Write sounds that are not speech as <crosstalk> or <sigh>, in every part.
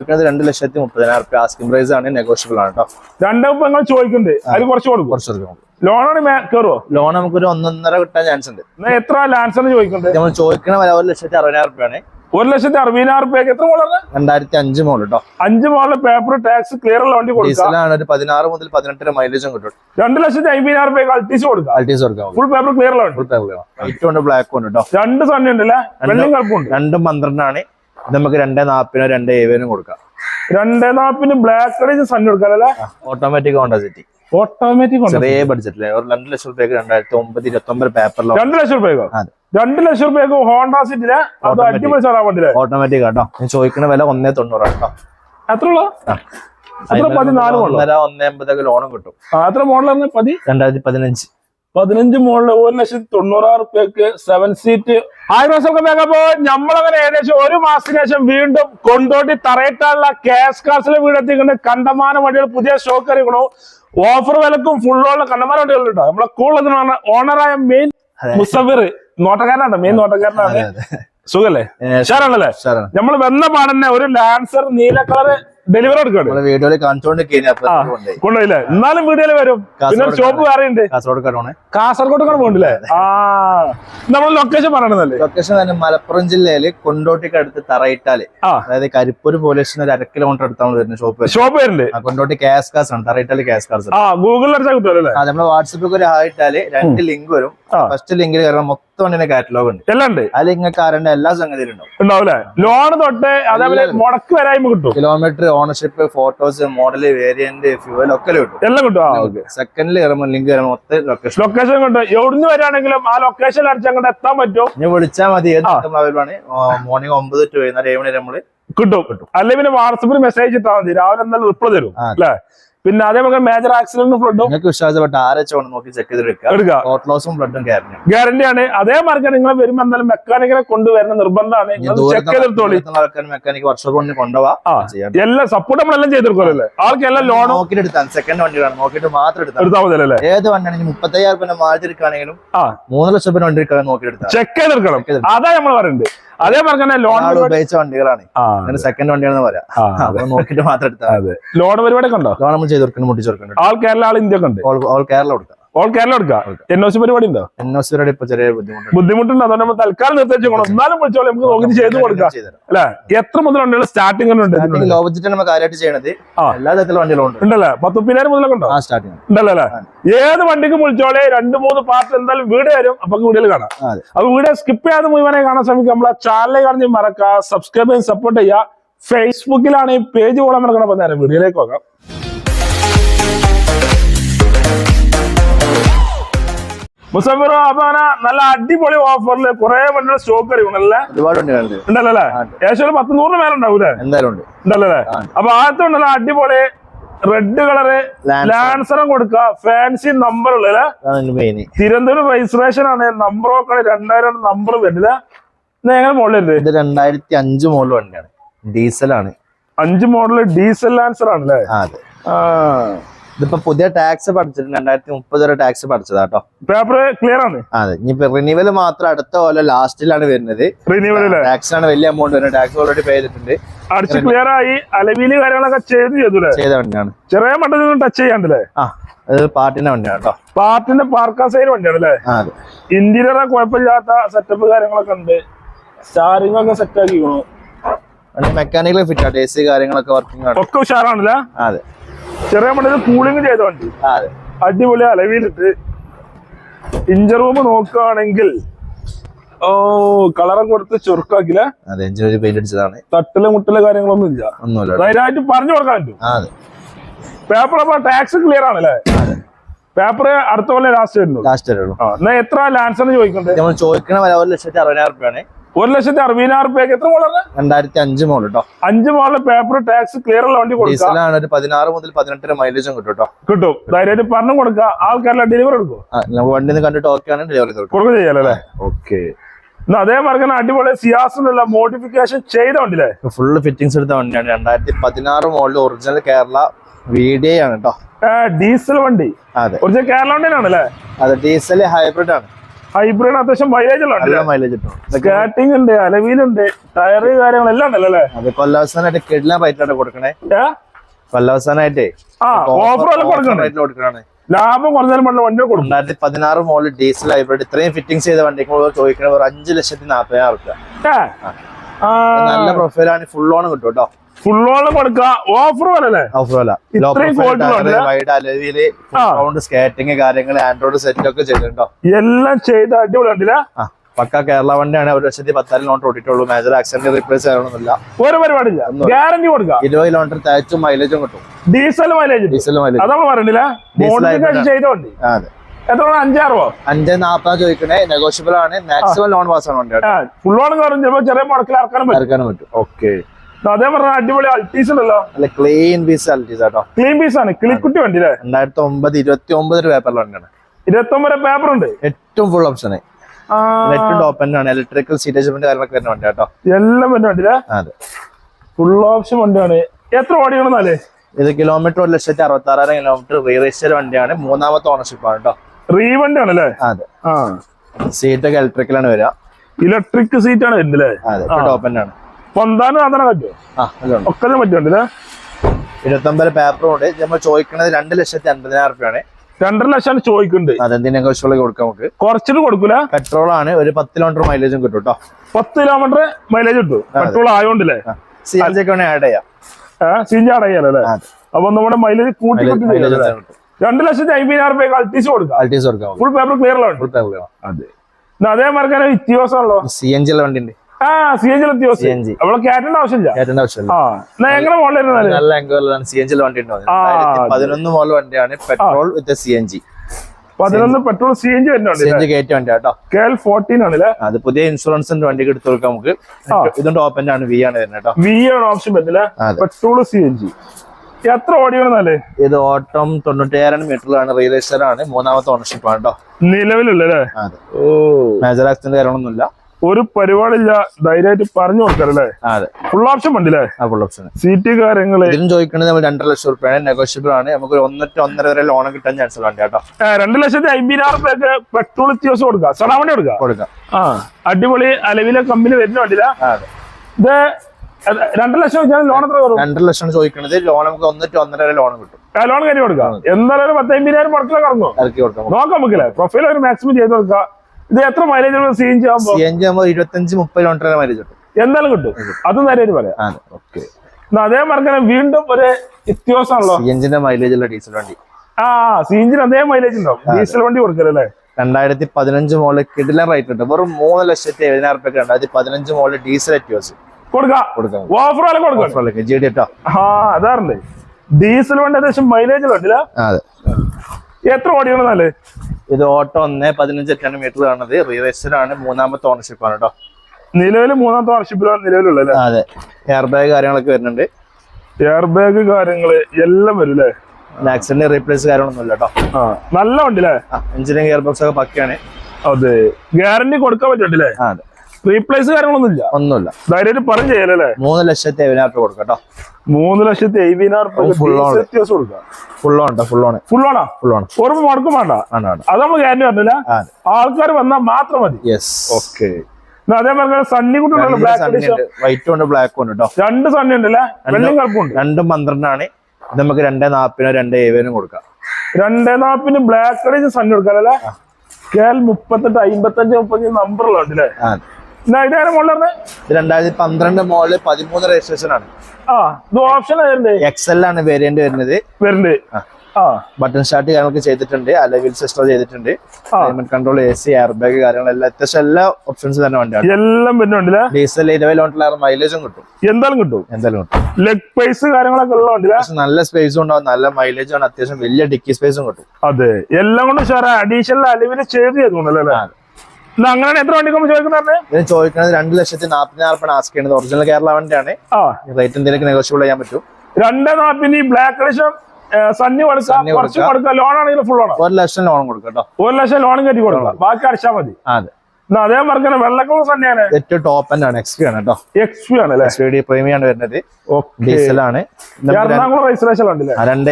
ചോദിക്കുന്നത് രണ്ട് ലക്ഷത്തി മുപ്പതിനായിരം റുപ്യ ആസ്കിംഗ് പ്രൈസ് ആണ് നെഗോഷ്യബിൾ ആണ് കേട്ടോ രണ്ടു നിങ്ങൾ ചോദിക്കുന്നുണ്ട് അതിൽ കുറച്ച് കൊടുക്കും. കുറച്ച് കൊടുക്കും ലോണാണ് കയറുമോ ലോൺ നമുക്കൊരു ഒന്നൊന്നര കിട്ടാൻ ചാൻസ് ഉണ്ട്. എത്ര ലാൻസർ ചോദിക്കുന്നുണ്ട് നമ്മൾ ചോദിക്കുന്ന വില ഒരു ലക്ഷത്തി അറുപതിനായിരം റുപ്യാണ്. ഒരു ലക്ഷത്തി അറുപതിനായിരം റുപ്യക്ക് എത്ര മോളാണ് രണ്ടായിരത്തി അഞ്ച് മോൾ കേട്ടോ അഞ്ച് മോളിൽ പേപ്പർ ടാക്സ് ക്ലിയർ ഉള്ള വണ്ടി കൊടുക്കാം. ഒരു പതിനാറ് മുതൽ പതിനെട്ടര മൈലേജും കിട്ടും. രണ്ട് ലക്ഷത്തി അമ്പതിനായിരം റുപ്യക്ക് അൾട്ടീസ് കൊടുക്കാം. അൾട്ടീസ് കൊടുക്കാം ഫുൾ പേപ്പർ ക്ലിയർ ഉള്ള വണ്ടി. ഫുൾ പേപ്പർ വൈറ്റും ഉണ്ട് ബ്ലാക്ക് ഉണ്ട് കേട്ടോ രണ്ട് സണ്ണി ഉണ്ടല്ലേ? വെള്ളം കറുപ്പുണ്ട് രണ്ടും പന്ത്രണ്ടാണ്. നമുക്ക് രണ്ടേ നാപ്പിനോ രണ്ടേ ഏഴിനും കൊടുക്കാം. രണ്ടേ നാപ്പിന് ബ്ലാക്ക് കളേജ് സൺ കൊടുക്കാം അല്ലേ? ഓട്ടോമാറ്റിക് ഹോണ്ട സിറ്റി ഓട്ടോമാറ്റിക് ചെറിയ ബഡ്ജറ്റിലെ ഒരു രണ്ട് ലക്ഷം രൂപയ്ക്ക് രണ്ടായിരത്തി ഒമ്പത് ഇരുപത്തി ഒമ്പത് പേപ്പറിലോ രണ്ട് ലക്ഷം റുപ്യക്കോ അതെ. രണ്ട് ലക്ഷം റുപ്യക്ക് ഹോണ്ട സിറ്റിലെ. അടിപൊളി ഓട്ടോമാറ്റിക് ഞാൻ ചോദിക്കുന്ന വില ഒന്നേ തൊണ്ണൂറ് കേട്ടോ എത്ര ഉള്ള പതിനാല് ഒന്നര ഒന്നേ അമ്പതൊക്കെ ലോണും കിട്ടും. എത്ര മോഡലാണ് പതി? രണ്ടായിരത്തി പതിനഞ്ച്. പതിനഞ്ച് മുകളിൽ ഒരു ലക്ഷത്തി തൊണ്ണൂറായിരം റുപ്യക്ക് സെവൻ സീറ്റ് ആയിരം ദിവസമൊക്കെ വേഗപ്പോ നമ്മളങ്ങനെ ഏകദേശം ഒരു മാസത്തിന് ശേഷം വീണ്ടും കൊണ്ടോട്ടി തറയിട്ടാനുള്ള ക്യാഷ് കാർസിലെ വീടെത്തിക്കൊണ്ട് കണ്ടമാനം വണ്ടികൾ പുതിയ സ്റ്റോക്ക് അറിയിക്കണു ഓഫർ വിലക്കും ഫുള്ളുള്ള കണ്ടമാനം വണ്ടികളുണ്ടോ നമ്മളെ കൂടുതൽ ഓണറായ മെയിൻ മുസഫിർ നോട്ടക്കാരനാണ് മെയിൻ നോട്ടക്കാരനാണ്. സുഖല്ലേ? ഷാറാണല്ലേ. നമ്മൾ വന്ന പാടന്നെ ഒരു ലാൻസർ നീല കളർ ഡെലിവറി നമ്മളെ വീഡിയോയിൽ. കൊണ്ടുപോയി. കൊണ്ടുപോയില്ലേ? എന്നാലും വീഡിയോയിൽ വരും. പിന്നെ ഷോപ്പ് വേറെ ഉണ്ട് കാസർഗോഡ് കാസർഗോഡ് പോകണ്ടല്ലേ? ആ നമ്മൾ ലൊക്കേഷൻ പറയണതല്ലേ? ലൊക്കേഷൻ തന്നെ മലപ്പുറം ജില്ലയിൽ കൊണ്ടോട്ടിക്ക് അടുത്ത് തറയിട്ടാൽ അതായത് കരിപ്പൂര് പോലീസിന് ഒരു അര കിലോമീറ്റർ അടുത്താണ് വരുന്നത്. ഷോപ്പ് ഷോപ്പ് വരുന്നത് കൊണ്ടോട്ടി ക്യാഷ് കാസ് ആണ്. തറയിട്ടാൽ ക്യാഷ് കാസ് ആ ഗൂഗിളിൽ അടിച്ചാൽ കിട്ടുമല്ലോ നമ്മളെ വാട്സപ്പിൽ ഒരു ആയിട്ടാൽ രണ്ട് ലിങ്ക് വരും. ഫസ്റ്റ് ലിങ്കിൽ കയറുന്ന മൊത്തം വണ്ടിന്റെ കാറ്റലോഗ് ഉണ്ട്. എല്ലാം ഉണ്ട്. കാരന്റെ എല്ലാ സംഗതിയിലും ഉണ്ടാവും. ഉണ്ടാവില്ലേ ലോൺ തൊട്ട് അതേപോലെ മുടക്ക് വരായ്മ കിട്ടും. Kilometre ownership photos model variant fuel ഒക്കെ കിട്ടും. എല്ലാം കിട്ടും. സെക്കൻഡിൽ കയറുമ്പോൾ ലിങ്ക് കയറുമ്പോൾ മൊത്തം ലൊക്കേഷൻ ലൊക്കേഷൻ കൊണ്ട് എവിടുന്ന് വരാണെങ്കിലും ആ ലൊക്കേഷൻ അടിച്ച് അങ്ങോട്ട് എത്താൻ പറ്റും. ഇനി വിളിച്ചാൽ മതി. ഏത് മോർണിംഗ് ഒമ്പത് ടു വൈകുന്നേരം ഏഴ് മണി വരെ നമ്മൾ കിട്ടും. കിട്ടും. അല്ലെങ്കിൽ പിന്നെ വാട്സപ്പിൽ മെസ്സേജ് ഇട്ടാൽ മതി. രാവിലെ എന്തായാലും റിപ്ലൈ തരും. അല്ലേ? പിന്നെ അതേപോലെ മേജർ ആക്സിഡന്റ് ഫ്ലഡും നിങ്ങൾക്ക് വിശ്വാസപ്പെട്ട ആരച്ചോണം നോക്കി ചെക്ക് ചെയ്തെടുക്കുക. ഫ്ലഡും ലോസും കയറുന്നു ഗ്യാരണ്ടി ആണ്. അതേ മാർക്കറ്റ് നിങ്ങൾ വരുമ്പോൾ എന്തായാലും മെക്കാനിക്കിനെ കൊണ്ടുവരുന്ന നിർബന്ധമാണ്. ചെക്ക് ചെയ്തെടുത്തോളി മെക്കാനിക് വർഷം കൊണ്ട് കൊണ്ടുപോവാ. എല്ലാം സപ്പോർട്ട് നമ്മളെല്ലാം ചെയ്തെടുക്കുമല്ലേ ആൾക്ക് എല്ലാം ലോൺ നോക്കിയിട്ട് എടുത്താൽ സെക്കൻഡ് വണ്ടിയാണ് നോക്കിയിട്ട് മാത്രം എടുത്താൽ എടുത്താൽ മതി. അല്ലേ ഏത് വണ്ടിയാണെങ്കിലും മുപ്പത്തയ്യായിരം രൂപ മാറ്റി എടുക്കുകയാണെങ്കിലും ആ. മൂന്ന് ലക്ഷം രൂപ വണ്ടി എടുക്കാൻ നോക്കി എടുത്താൽ ചെക്ക് ചെയ്തെടുക്കണം. അതാ നമ്മൾ പറയുന്നത് അതേ തന്നെ ലോൺ ഉപയോഗിച്ച വണ്ടികളാണ്. സെക്കൻഡ് വണ്ടിയാണെന്ന് പറയാം. <laughs> നോക്കിട്ട് മാത്രം എടുത്താൽ ലോൺ പരിപാടി ഉണ്ടോ? ലോൺ നമ്മൾ ചെയ്ത് കൊടുക്കണം മുട്ടിച്ച് കൊടുക്കണം ആൾ കേരള ആൾ ഇന്ത്യ ഉണ്ട്. ഓൾ കേരള കൊടുക്കാം. ഓൾ കേരള എടുക്കാം? എൻ ഒ സി പരിപാടി ഉണ്ടോ? എൻ പരിപാടി ഇപ്പൊ ചെറിയ ബുദ്ധിമുട്ടുണ്ട്. ബുദ്ധിമുട്ടുണ്ട്. അതുകൊണ്ട് നമ്മൾ തൽക്കാലം നിർത്തിച്ചോളാം എന്നാലും വിളിച്ചോളൂ. നമുക്ക് നോക്കി ചെയ്ത് കൊടുക്കാം. അല്ലെ? എത്ര മുതൽ വണ്ടികൾ സ്റ്റാർട്ടിംഗ് ഉണ്ട്? ലോ ബഡ്ജറ്റ് നമ്മൾ കാര്യമായിട്ട് ചെയ്യണത് എല്ലാ തരത്തിലും വണ്ടികളുണ്ട്. ഉണ്ടല്ലേ? പത്ത് മുപ്പതിനായിരം മുതലൊക്കെ ഉണ്ടോ? സ്റ്റാർട്ടിംഗ് ഉണ്ടല്ലേ ഏത് വണ്ടിക്ക് വിളിച്ചോളെ? രണ്ട് മൂന്ന് പാർട്ട് എന്തായാലും വീട് വരും. അപ്പൊ വീഡിയോയിൽ കാണാം. അപ്പൊ വീഡിയോ സ്കിപ്പ് ചെയ്യാതെ മുഴുവനെ കാണാൻ ശ്രമിക്കുക. നമ്മളെ ചാനലിൽ കാണിച്ച് മറക്കുക സബ്സ്ക്രൈബ് ചെയ്യാൻ സപ്പോർട്ട് ചെയ്യുക. ഫേസ്ബുക്കിലാണ് ഈ പേജ് പോകാൻ മറക്കണം. അപ്പൊ നേരം വീഡിയോയിലേക്ക് പോകാം. മുസഫിറോ അപ്പൊ നല്ല അടിപൊളി ഓഫറിൽ കുറെ വണ്ടിയുടെ സ്റ്റോക്ക് അറിയണല്ലേ ഒരുപാട് വണ്ടികളുണ്ട് ഉണ്ടല്ലോ. ഏകദേശം ഒരു പത്ത് നൂറിന് മേലെ ഉണ്ടാവൂലേ എന്തായാലും ഉണ്ട്. ഉണ്ടല്ലോ അല്ലേ? ആ. അപ്പൊ ആദ്യത്തെ ഉണ്ടല്ലോ അടിപൊളി റെഡ് കളറ്. ലാൻസറും കൊടുക്കുക. ഫാൻസി നമ്പർ ഉള്ളത് തിരുവനന്തപുരം രജിസ്ട്രേഷൻ ആണ്. നമ്പർ ഒക്കെ രണ്ടായിരം നമ്പർ വരില്ല. എങ്ങനെ മോഡൽ ഇത് രണ്ടായിരത്തി അഞ്ച് മോഡൽ വണ്ടിയാണ് ആണ്. അഞ്ച് മോഡൽ ഡീസൽ ലാൻസർ ആണല്ലേ? അതെ. ഇതിപ്പോ പുതിയ ടാക്സ് പഠിച്ചിട്ട് രണ്ടായിരത്തി മുപ്പത് വരെ ടാക്സ് പഠിച്ചതാ കേട്ടോ പേപ്പർ ക്ലിയർ ആണ്? അതെ. ഇനിയിപ്പോ റിന്യൂവൽ മാത്രം അടുത്ത പോലെ ലാസ്റ്റിലാണ് വരുന്നത്. റിന്യൂവൽ ടാക്സ് ആണ് വലിയ എമൗണ്ട് വരുന്നത്. ടാക്സ് ഓൾറെഡി പേ ചെയ്തിട്ടുണ്ട്. അടിച്ച് ക്ലിയർ ആയി. അലവിൽ കാര്യങ്ങളൊക്കെ ചെയ്ത് ചെയ്തൂടെ ചെയ്ത വണ്ടിയാണ്. ചെറിയ മണ്ടൊന്നും ടച്ച് ചെയ്യാണ്ടല്ലേ ആ അത് പാർട്ടിന്റെ വണ്ടിയാണ് കേട്ടോ പാർട്ടിന്റെ പാർക്കാ സൈഡ് വണ്ടിയാണ് അല്ലേ അതെ. ഇന്റീരിയർ കുഴപ്പമില്ലാത്ത സെറ്റപ്പ് കാര്യങ്ങളൊക്കെ ഉണ്ട്. സ്റ്റാറിംഗ് ഒക്കെ സെറ്റ് ആക്കിക്കണു. വണ്ടി mechanical fit auto A C കാര്യങ്ങളൊക്കെ വർക്കിംഗ് ആണ്. ഒക്കെ ഉഷാറാണല്ലേ? അതെ. ചെറിയ മണ്ണിൽ കൂളിംഗ് ചെയ്ത വണ്ടി അടിപൊളി അലവിയിലിട്ട്. ഇഞ്ചർ റൂം നോക്കുകയാണെങ്കിൽ ഓ കളറൊക്കെ കൊടുത്ത് ചുരുക്കാക്കില്ല അതെ എഞ്ചിൻ ഒരു പെയിന്റ് അടിച്ചതാണ്. തട്ടിൽ മുട്ടിൽ കാര്യങ്ങളൊന്നും ഇല്ല. ഒന്നുമില്ല. ധൈര്യമായിട്ട് പറഞ്ഞു കൊടുക്കാൻ പറ്റും. പേപ്പർ അപ്പൊ ടാക്സ് ക്ലിയർ ആണല്ലേ? പേപ്പർ അടുത്ത പോലെ ലാസ്റ്റ് വരുന്നു ലാസ്റ്റ് വരുള്ളൂ. എന്നാ എത്ര ലാൻസറിന് ചോദിക്കുന്നത് നമ്മൾ ചോദിക്കണ വില ഒരു ലക്ഷത്തി അറുപതിനായിരം റുപ്യാണ് ഒരു ലക്ഷത്തി അറുപതിനായിരം രൂപയ്ക്ക് എത്ര മോളാണ് രണ്ടായിരത്തി അഞ്ച് മോൾ കേട്ടോ അഞ്ച് മോളിലെ പേപ്പർ ടാക്സ് ക്ലിയർ ഉള്ള വണ്ടി കൊടുക്കാം? ഒരു പതിനാറ് മുതൽ പതിനെട്ടര മൈലേജും കിട്ടും കേട്ടോ കിട്ടും. ധൈര്യമായിട്ട് പറഞ്ഞു കൊടുക്കുക ആൾക്കാരെല്ലാം ഡെലിവറി എടുക്കും വണ്ടി കണ്ടിട്ട് ഓക്കെ ആണ് ഡെലിവറി കൊടുക്കുക ചെയ്യാലല്ലേ ഓക്കെ അതേ മാർഗം അടിപൊളി സിയാസിനുള്ള മോഡിഫിക്കേഷൻ ചെയ്ത വണ്ടിയില്ലേ? ഫുള്ള് ഫിറ്റിംഗ്സ് എടുത്ത വണ്ടിയാണ്. രണ്ടായിരത്തി പതിനാറ് മോളിൽ ഒറിജിനൽ കേരള വീഡിയോ ആണ് കേട്ടോ ഡീസൽ വണ്ടി. അതെ. ഒറിജിനൽ കേരള വണ്ടിയാണല്ലേ അതെ ഡീസൽ ഹൈബ്രിഡ് ആണ്. ഹൈബ്രിഡ് അത്യാവശ്യം മൈലേജ് ഉള്ള മൈലേജ് സ്കാറ്റിംഗ് ഉണ്ട് അലവിലുണ്ട് ടയറ് കാര്യങ്ങളെല്ലാം ഉണ്ടല്ലോ അല്ലേ? അത് കൊല്ലവസാനായിട്ട് കിടിലൻ റേറ്റിലാണ് കൊടുക്കണേ? കൊല്ലവസാനായിട്ടേ എല്ലാം കൊടുക്കണേ ലാഭം കുറഞ്ഞാലും പണ്ട് വണ്ടി കൊടുക്കും. രണ്ടായിരത്തി പതിനാറ് മോളിൽ ഡീസൽ ഹൈബ്രിഡ് ഇത്രയും ഫിറ്റിംഗ് ചെയ്ത വണ്ടിക്ക് ചോദിക്കണ ഒരു അഞ്ചു ലക്ഷത്തി നാപ്പതിനായിരം റുപ്യ നല്ല പ്രൊഫൈലാണ് ഫുൾ ഓൺ കിട്ടും കേട്ടോ. ഫുള്ളോളം കൊടുക്കുക. ഓഫർ വരല്ലേ ഓഫർ വല്ല? വൈഡ്. സ്കേറ്റിംഗ് കാര്യങ്ങൾ ആൻഡ്രോയിഡ് സെറ്റ് ഒക്കെ ചെയ്തിട്ടുണ്ടോ? എല്ലാം ചെയ്ത് അടിപൊളി ഉണ്ടല്ലേ പക്ക കേരള വണ്ടിയാണ്. ഒരു ലക്ഷത്തി പത്തായിരം കിലോമീറ്റർ ഓടിയിട്ടുള്ളൂ. മേജർ ആക്സിഡന്റ് റിപ്ലേസ് ചെയ്യണമെന്നില്ല. ഒരു പരിപാടിയില്ല. ഗ്യാരണ്ടി കൊടുക്കുക. ഇരുപത് കിലോമീറ്റർ തേച്ചും മൈലേജും കിട്ടും. ഡീസൽ മൈലേജ് ഡീസൽ മൈലേജ് അതാണ് പറഞ്ഞില്ല? ചെയ്ത വണ്ടി. അതെ. എത്ര? അഞ്ചാറോ? അഞ്ച് നാപ്പത് ചോദിക്കണേ. നെഗോഷ്യബിൾ ആണ്. മാക്സിമം ലോൺ പാസ് ആണ് ഫുൾ ചിലപ്പോ ചെറിയ മുടക്കിൽ ഇറക്കാനും ഇറക്കാനും പറ്റും. ഓക്കെ അതേ പറഞ്ഞ അടിപൊളി അൾട്ടീസ് ഉണ്ടല്ലോ. അല്ലെ clean piece Altis auto. Clean piece ആണ് കിളിക്കുട്ടി വണ്ടി അല്ലേ? രണ്ടായിരത്തി ഒമ്പത് ഇരുപത്തി ഒമ്പത് പേപ്പറിൽ വണ്ടിയാണ് ഇരുപത്തി ഒമ്പത് പേപ്പർ ഉണ്ട്. ഏറ്റവും ഫുൾ ഓപ്ഷന് ആ, ഏറ്റവും ടോപ്പ് ആണ്. ഇലക്ട്രിക്കൽ സീറ്റ് അഡ്ജസ്റ്റ്മെന്റ് കാര്യങ്ങളൊക്കെ വരുന്ന വണ്ടി കേട്ടോ എല്ലാം വരുന്ന വണ്ടി അതെ. ഫുൾ ഓപ്ഷൻ വണ്ടിയാണ്. എത്ര ഓടിക്കണമെന്നല്ലേ ഇത് കിലോമീറ്റർ ഒരു ലക്ഷത്തി അറുപത്തി ആറായിരം കിലോമീറ്റർ റീ രജിസ്റ്റർ വണ്ടിയാണ്. മൂന്നാമത്തെ ഓണർഷിപ്പ് ആണ് കേട്ടോ റീ വണ്ടി ആണല്ലേ അതെ. ആ. സീറ്റ് ഇലക്ട്രിക്കലാണ് വരിക. ഇലക്ട്രിക് സീറ്റ് ആണ് വരുന്നത് അതെ. ടോപ്പ് ആണ്. പൊന്താനും അതിനെ പറ്റുമോ? ഒക്കെ പറ്റുണ്ടല്ലേ ഇരുപത്തൊമ്പത് പേപ്പറും ഉണ്ട്. നമ്മൾ ചോദിക്കുന്നത് രണ്ട് ലക്ഷത്തി അൻപതിനായിരം രൂപയാണ് രണ്ടര ലക്ഷം ചോദിക്കുന്നുണ്ട്. അതെന്തിനും നെഗോഷ്യബിൾ കൊടുക്കാം നമുക്ക്? കുറച്ചിട്ട് കൊടുക്കൂല? പെട്രോൾ ആണ്. ഒരു പത്ത് കിലോമീറ്റർ മൈലേജും കിട്ടും കേട്ടോ പത്ത് കിലോമീറ്റർ മൈലേജ് കിട്ടും. പെട്രോൾ ആയതുകൊണ്ടല്ലേ സി എൻ ജി വേണമെങ്കിൽ ആഡ് ചെയ്യാം. ആഡ് ചെയ്യാലോ അല്ലേ? അപ്പൊ നമ്മുടെ മൈലേജ് കൂട്ടി രണ്ട് ലക്ഷത്തി അമ്പതിനായിരം രൂപ അൾട്ടീസ് കൊടുക്കാം. അൾട്ടീസ് കൊടുക്കാം. Full paper clear full paper അതെ. അതേ മാർക്കാണ് ഇത്യോസാണല്ലോ സി എൻ ജി വണ്ടി ഉണ്ട് സി എൻ ജി കയറ്റേണ്ട ആവശ്യമില്ല. കയറ്റേണ്ട ആവശ്യമില്ല. എങ്ങനെ നല്ല എൻക്വയറിലാണ് സി എൻ ജി വണ്ടി. പതിനൊന്ന് മോഡൽ വണ്ടിയാണ് petrol with C N G പതിനൊന്ന് petrol C N G C വരുന്നുണ്ട് എൻ ജി കയറ്റ വണ്ടി കേട്ടോ കെ എൽ ഫോർട്ടീൻ ആണല്ലേ? അത് പുതിയ ഇൻഷുറൻസിന്റെ വണ്ടിക്ക് എടുത്തു കൊടുക്കാം നമുക്ക്. ആ. ഇതും ടോപ്പ് ആണ് വി ആണ് വരുന്നത് കേട്ടോ. വി ആണ് ഓപ്ഷൻ വരുന്നില്ല പെട്രോൾ സി എൻ ജി എത്ര ഓടിക്കണമെന്നല്ലേ ഇത് ഓട്ടം തൊണ്ണൂറ്റേഴായിരം മീറ്ററിലാണ് റിയലൈസർ ആണ് മൂന്നാമത്തെ ഓണർഷിപ്പ് ആണ് കേട്ടോ. നിലവിലുള്ള ഓ. മേജർ ആക്സിഡന്റ് കാര്യങ്ങളൊന്നുമില്ല. ഒരു പരിപാടിയില്ല ധൈര്യമായിട്ട് പറഞ്ഞു കൊടുക്കാറല്ലേ അതെ. ഫുൾ ഓപ്ഷൻ വണ്ടില്ലേ ആ ഫുൾ ഓപ്ഷൻ സീറ്റ് കാര്യങ്ങൾ. ഇതിനും ചോദിക്കുന്നത് നമ്മൾ രണ്ടര ലക്ഷം റുപ്യാണ് നെഗോഷ്യബിൾ ആണ്. നമുക്ക് ഒന്നിട്ട് ഒന്നര വരെ ലോൺ കിട്ടാൻ ചാൻസ് ഉള്ള വണ്ടി കേട്ടോ രണ്ട് ലക്ഷത്തി അമ്പതിനായിരം രൂപയ്ക്ക് പെട്രോൾ ദിവസം കൊടുക്കാം. സടാവണ്ടി കൊടുക്കാം? കൊടുക്കാം. ആ അടിപൊളി അലവിലെ കമ്പനി വരുന്ന വണ്ടിയില്ല ഇത് രണ്ടര ലക്ഷം ലോൺ എത്ര വരും? രണ്ടര ലക്ഷം ചോദിക്കുന്നത്. ലോൺ നമുക്ക് ഒന്നിട്ട് ഒന്നര വരെ ലോൺ കിട്ടും. ലോൺ കയറി കൊടുക്കാം. എന്തായാലും ഒരു പത്ത് അമ്പതിനായിരം മുടക്കില കറങ്ങോ ഇറക്കി കൊടുക്കാം. നോക്കാം നമുക്ക് പ്രൊഫൈൽ ഒരു മാക്സിമം ചെയ്ത് കൊടുക്കാം. ഇത് എത്ര മൈലേജ് സീൻ ചെയ്യാകുമ്പോ സി എൻ ജി ആകുമ്പോൾ ഇരുപത്തഞ്ച് മുപ്പത് കിലോമീറ്റർ മൈലേജ് കിട്ടും. എന്തായാലും കിട്ടും. അതും നേരെ പറയാം ഓക്കെ അതേ മാർക്കാണ് വീണ്ടും ഒരു വ്യത്യാസമാണല്ലോ. സി എൻജിന്റെ മൈലേജ് ഉള്ള ഡീസൽ വണ്ടി. ആ സി എൻജിന് അതേ മൈലേജ് ഉണ്ടാവും ഡീസൽ വണ്ടി കൊടുക്കലല്ലേ രണ്ടായിരത്തി പതിനഞ്ച് മോളിൽ കിടിലൻ റേറ്റ് ഉണ്ട്. വെറും മൂന്ന് ലക്ഷത്തി എഴുപതിനായിരം റുപ്യ രണ്ടായിരത്തി പതിനഞ്ച് മോളിൽ ഡീസൽ എറ്റിയോസ് ജി ഡീസൽ വണ്ടി ഏകദേശം മൈലേജ് ഉണ്ടല്ല എത്ര ഓടിക്കണമെന്നല്ലേ ഇത് ഓട്ടോ ഒന്ന് പതിനഞ്ച് എട്ടാണ് മീറ്റർ കാണുന്നത്. റിവേഴ്സർ ആണ്. മൂന്നാമത്തെ ഓണർഷിപ്പ് ആണ് കേട്ടോ നിലവിൽ മൂന്നാമത്തെ ഓണർഷിപ്പിലാണ് നിലവിലുള്ളത് അതെ. എയർ ബാഗ് കാര്യങ്ങളൊക്കെ വരുന്നുണ്ട്. എയർ ബാഗ് കാര്യങ്ങൾ എല്ലാം വരും അല്ലേ? ആക്സിഡന്റ് റീപ്ലേസ് കാര്യങ്ങളൊന്നും ഇല്ല കേട്ടോ നല്ല വണ്ടി അല്ലേ എഞ്ചിനും ഗിയർ ബോക്സ് ഒക്കെ പക്കയാണ്. അതെ. ഗ്യാരണ്ടി കൊടുക്കാൻ പറ്റണ്ടല്ലേ അതെ. റീപ്ലേസ് കാര്യങ്ങളൊന്നും ഇല്ല ഒന്നുമില്ല. ധൈര്യമായിട്ട് പറഞ്ഞു ചെയ്യലല്ലേ മൂന്ന് ലക്ഷത്തി എഴുപതിനായിരം കൊടുക്കാം കേട്ടോ. മൂന്ന് ലക്ഷത്തി എഴുപതിനായിരം കൊടുക്കാം. ഫുൾ ഓൺ കേട്ടോ ഫുൾ ഓൺ ഫുൾ ഓൺ ഓർമ്മ മുടക്കും വേണ്ട. അത് നമ്മൾ ഗ്യാരണ്ടി പറഞ്ഞില്ല ആൾക്കാർ വന്നാൽ മാത്രം മതി. യെസ് ഓക്കെ അതേപോലെ സണ്ണി ബ്ലാക്ക് വൈറ്റും ഉണ്ട്. ബ്ലാക്കും ഉണ്ട് കേട്ടോ. രണ്ട് സണ്ണി ഉണ്ടല്ലേ? വെള്ളം രണ്ടും പന്ത്രണ്ടാണ്. നമുക്ക് രണ്ടേ നാപ്പിനോ രണ്ടേ ഏവനും കൊടുക്കാം. രണ്ടേ നാപ്പിന് ബ്ലാക്ക് സണ്ണി കൊടുക്കാനല്ലേ കേൽ മുപ്പത്തെട്ട് അമ്പത്തഞ്ച് മുപ്പത്തഞ്ച് നമ്പറുള്ള ഉണ്ടല്ലേ? രണ്ടായിരത്തി പന്ത്രണ്ട് മോഡൽ പതിമൂന്ന് രജിസ്ട്രേഷൻ ആണ്. ഓപ്ഷൻ എക്സ് എൽ ആണ് വേരിയന്റ് വരുന്നത്. വരുന്നത്. ബട്ടൺ സ്റ്റാർട്ട് കാര്യങ്ങളൊക്കെ ചെയ്തിട്ടുണ്ട്. അലവിൽ സിസ്റ്റർ ചെയ്തിട്ടുണ്ട്. Climate control A C air bag കാര്യങ്ങളെല്ലാം അത്യാവശ്യം എല്ലാ ഓപ്ഷൻസ് തന്നെ വണ്ടിയാണ് എല്ലാം വരുന്നുണ്ടല്ലേ ഡീസൽ ഇരുപത് കിലോമീറ്റർ മൈലേജും കിട്ടും. എന്തായാലും കിട്ടും. എന്തായാലും കിട്ടും. ലെഗ് സ്പേസ് കാര്യങ്ങളൊക്കെ ഉള്ള നല്ല സ്പേസും ഉണ്ടാവും. നല്ല മൈലേജും ആണ്. അത്യാവശ്യം വലിയ ഡിക്കി സ്പേസും കിട്ടും. അതെ. എല്ലാം കൊണ്ട് സാറേ അഡീഷണൽ അലവിൽ ചെയ്ത് ചെയ്തോണ്ടല്ലേ അല്ലേ ആ. എന്നാ അങ്ങനെ എത്ര വണ്ടി ചോദിക്കുന്നത് ചോദിക്കുന്നത് രണ്ട് ലക്ഷത്തി നാൽപ്പതിനായിരം രൂപ ആസ്ക് ചെയ്യുന്നത്. ഒറിജിനൽ കേരള വണ്ടിയാണ്. റേറ്റ് എന്തെങ്കിലും നെഗോഷ്യബിൾ ചെയ്യാൻ പറ്റും. രണ്ട് നാപ്പിന് ബ്ലാക്ക് എഡിഷൻ സണ്ണി കൊടുക്കാം കുറച്ച് ലോൺ ആണെങ്കിൽ ഫുൾ ആണ് ഒരു ലക്ഷം ലോൺ കൊടുക്കാം കേട്ടോ. ഒരു ലക്ഷം ലോൺ കയറ്റി കൊടുക്കാം. ബാക്കി അടിച്ചാൽ മതി. അതെ. തന്നെയാണ്. ഏറ്റവും ടോപ്പ് എൻഡ് ആണ് ആണ് കേട്ടോ. ആണ് ഡി പ്രീമിയം ആണ് വരുന്നത്. എറണാകുളം രജിസ്ട്രേഷൻ ഉണ്ടല്ലേ? രണ്ട്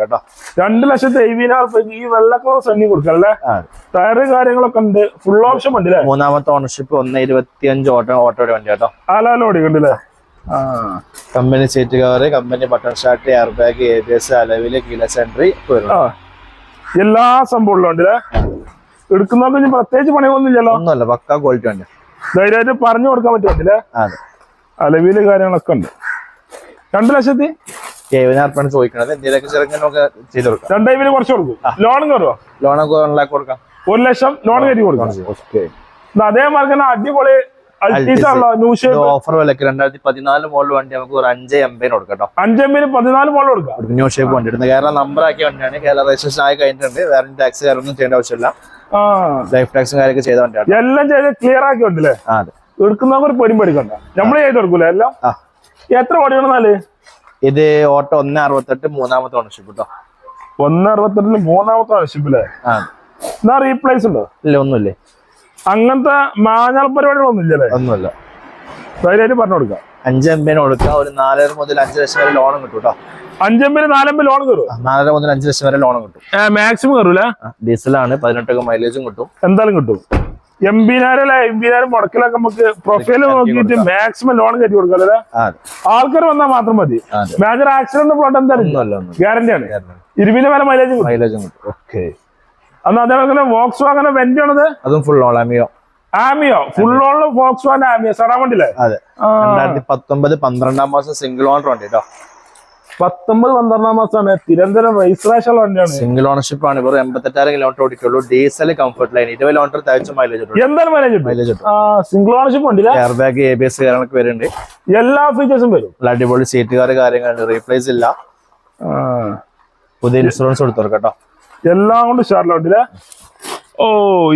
കേട്ടോ. രണ്ട് ലക്ഷത്തി എഴുപതിനായിരം റുപ്യക്ക് ഈ സണ്ണി കൊടുക്കല്ലേ ടയറ് കാര്യങ്ങളൊക്കെ ഉണ്ട്. ഫുൾ ഓപ്ഷൻ ഉണ്ട് മൂന്നാമത്തെ ഓണർഷിപ്പ് ഒന്ന് ഇരുപത്തി അഞ്ച് ഓട്ടോ ഓട്ടോയുടെ വണ്ടി കേട്ടോ. ആലാലോ ഓടിക്കണ്ട് അല്ലേ? ആ. Company seat cover company button start air bag A B S alloy wheel കീല സെൻട്രി എല്ലാ സംഭവം എടുക്കുന്നവർക്ക് പ്രത്യേകിച്ച് പണിയൊന്നുമില്ലല്ലോ ഒന്നുമല്ല പക്കാ ക്വാളിറ്റി തന്നെ ധൈര്യമായിട്ട് പറഞ്ഞു കൊടുക്കാൻ പറ്റുമല്ലേ അതെ. അലവിൽ കാര്യങ്ങളൊക്കെ ഉണ്ട്. രണ്ടു ലക്ഷത്തി? ചോദിക്കണത്? എന്തെങ്കിലുമൊക്കെ ചെറുങ്ങനെ നമുക്ക് ചെയ്ത് കൊടുക്കാം. രണ്ടായിരം കുറച്ച് കൊടുക്കും. ലോണും കയറുമോ ലോണൊക്കെ വൺ ലാക്ക് കൊടുക്കാം. ഒരു ലക്ഷം ലോൺ കയറ്റി കൊടുക്കാം. അതേ തന്നെ അടിപൊളി ഓഫർ വിലക്ക് രണ്ടായിരത്തി പതിനാല് മോഡൽ വണ്ടി നമുക്ക് ഒരു അഞ്ച് പതിനാല് മോഡൽ കൊടുക്കാം. ന്യൂ ഷേപ്പ് വണ്ടി ഇടുന്നത്. കേരള നമ്പർ ആക്കിയ വണ്ടിയാണ്. കേരള രജിസ്ട്രേഷൻ ആയി കഴിഞ്ഞിട്ടുണ്ട്. വേറെ ടാക്സ് കാര്യമൊന്നും ചെയ്യേണ്ട ആവശ്യമില്ല. ലൈഫ് ടാക്സും കാര്യമൊക്കെ ചെയ്ത വണ്ടിയാണ് എല്ലാം ചെയ്ത് ക്ലിയർ ആക്കി ഉണ്ടല്ലേ ആ, അതെ. എടുക്കുന്നവർക്ക് ഒരു പേടിയും പേടിക്കണ്ട. നമ്മൾ ചെയ്ത് കൊടുക്കൂലേ? എല്ലാം? എത്ര ഇത് ഓട്ടോ ഒന്ന് അറുപത്തെട്ട് മൂന്നാമത്തെ ഓണർഷിപ്പ് കേട്ടോ. ഒന്ന് അറുപത്തെട്ടിൽ മൂന്നാമത്തെ ഓണർഷിപ്പ് അല്ലേ എന്നാ റീപ്ലേസ് ഉണ്ടോ? ഇല്ല ഒന്നുമില്ലേ? അങ്ങനത്തെ മാഞ്ഞാൾ പരിപാടികളൊന്നും ഇല്ലല്ലേ ഒന്നുമില്ല. ധൈര്യമായിട്ട് പറഞ്ഞു കൊടുക്കാം. അഞ്ചമ്പിന് കൊടുക്കാം. ഒരു നാലര മുതൽ അഞ്ച് ലക്ഷം വരെ ലോണും കിട്ടും കേട്ടോ. അഞ്ചെമ്പിന് നാലെമ്പ് ലോൺ കയറും നാലര മുതൽ അഞ്ച് ലക്ഷം വരെ ലോണും കിട്ടും. മാക്സിമം കയറൂല? ഡീസലാണ് പതിനെട്ടൊക്കെ മൈലേജും കിട്ടും. എന്തായാലും കിട്ടും. എം എംപിനായിരം അല്ലെ? എംപിനായിരം മുടക്കിലൊക്കെ നമുക്ക് പ്രൊഫൈൽ നോക്കിയിട്ട് മാക്സിമം ലോൺ കയറ്റി കൊടുക്കാം ആൾക്കാർ വന്നാൽ മാത്രം മതി. മേജർ ആക്സിഡന്റ് പ്ലോട്ട് എന്തായാലും. ഒന്നുമല്ല ഗ്യാരണ്ടി ആണ്. ഇരുപതിന് വരെ മൈലേജും കിട്ടും. മൈലേജും കിട്ടും. ഓക്കെ അന്ന് അതേപോലെ വോക്സ് വാഗന വെന്റ് ആണത് അതും full on Ameo Ameo full on Volkswagen Ameo സടാവണ്ടില്ലേ അതെ. രണ്ടായിരത്തി പത്തൊമ്പത് പന്ത്രണ്ടാം മാസം സിംഗിൾ ഓണർ വണ്ടി കേട്ടോ പത്തൊമ്പത് പന്ത്രണ്ടാം മാസമാണ്. തിരുവനന്തപുരം രജിസ്ട്രേഷൻ വണ്ടിയാണ്. സിംഗിൾ ഓണർഷിപ്പ് ആണ്. ഇവർ എൺപത്തെട്ടായിരം കിലോമീറ്റർ ഓടിക്കുള്ളൂ. ഡീസൽ കംഫർട്ട് ലൈൻ ഇരുപത് കിലോമീറ്റർ തയ്ച്ച മൈലേജ് എന്താ എന്തായാലും മൈലേജ് മൈലേജ് സിംഗിൾ ഓണർഷിപ്പ് ഉണ്ടല്ലേ air bag A B S കാര്യങ്ങളൊക്കെ വരുന്നുണ്ട്. എല്ലാ ഫീച്ചേഴ്സും വരും. അടിപൊളി സീറ്റുകാർ കാര്യങ്ങളുണ്ട്. റീപ്ലേസ് ഇല്ല. പുതിയ ഇൻഷുറൻസ് കൊടുത്തു കേട്ടോ എല്ലാം കൊണ്ട് ഷാർലോട്ടില്ലേ ഓ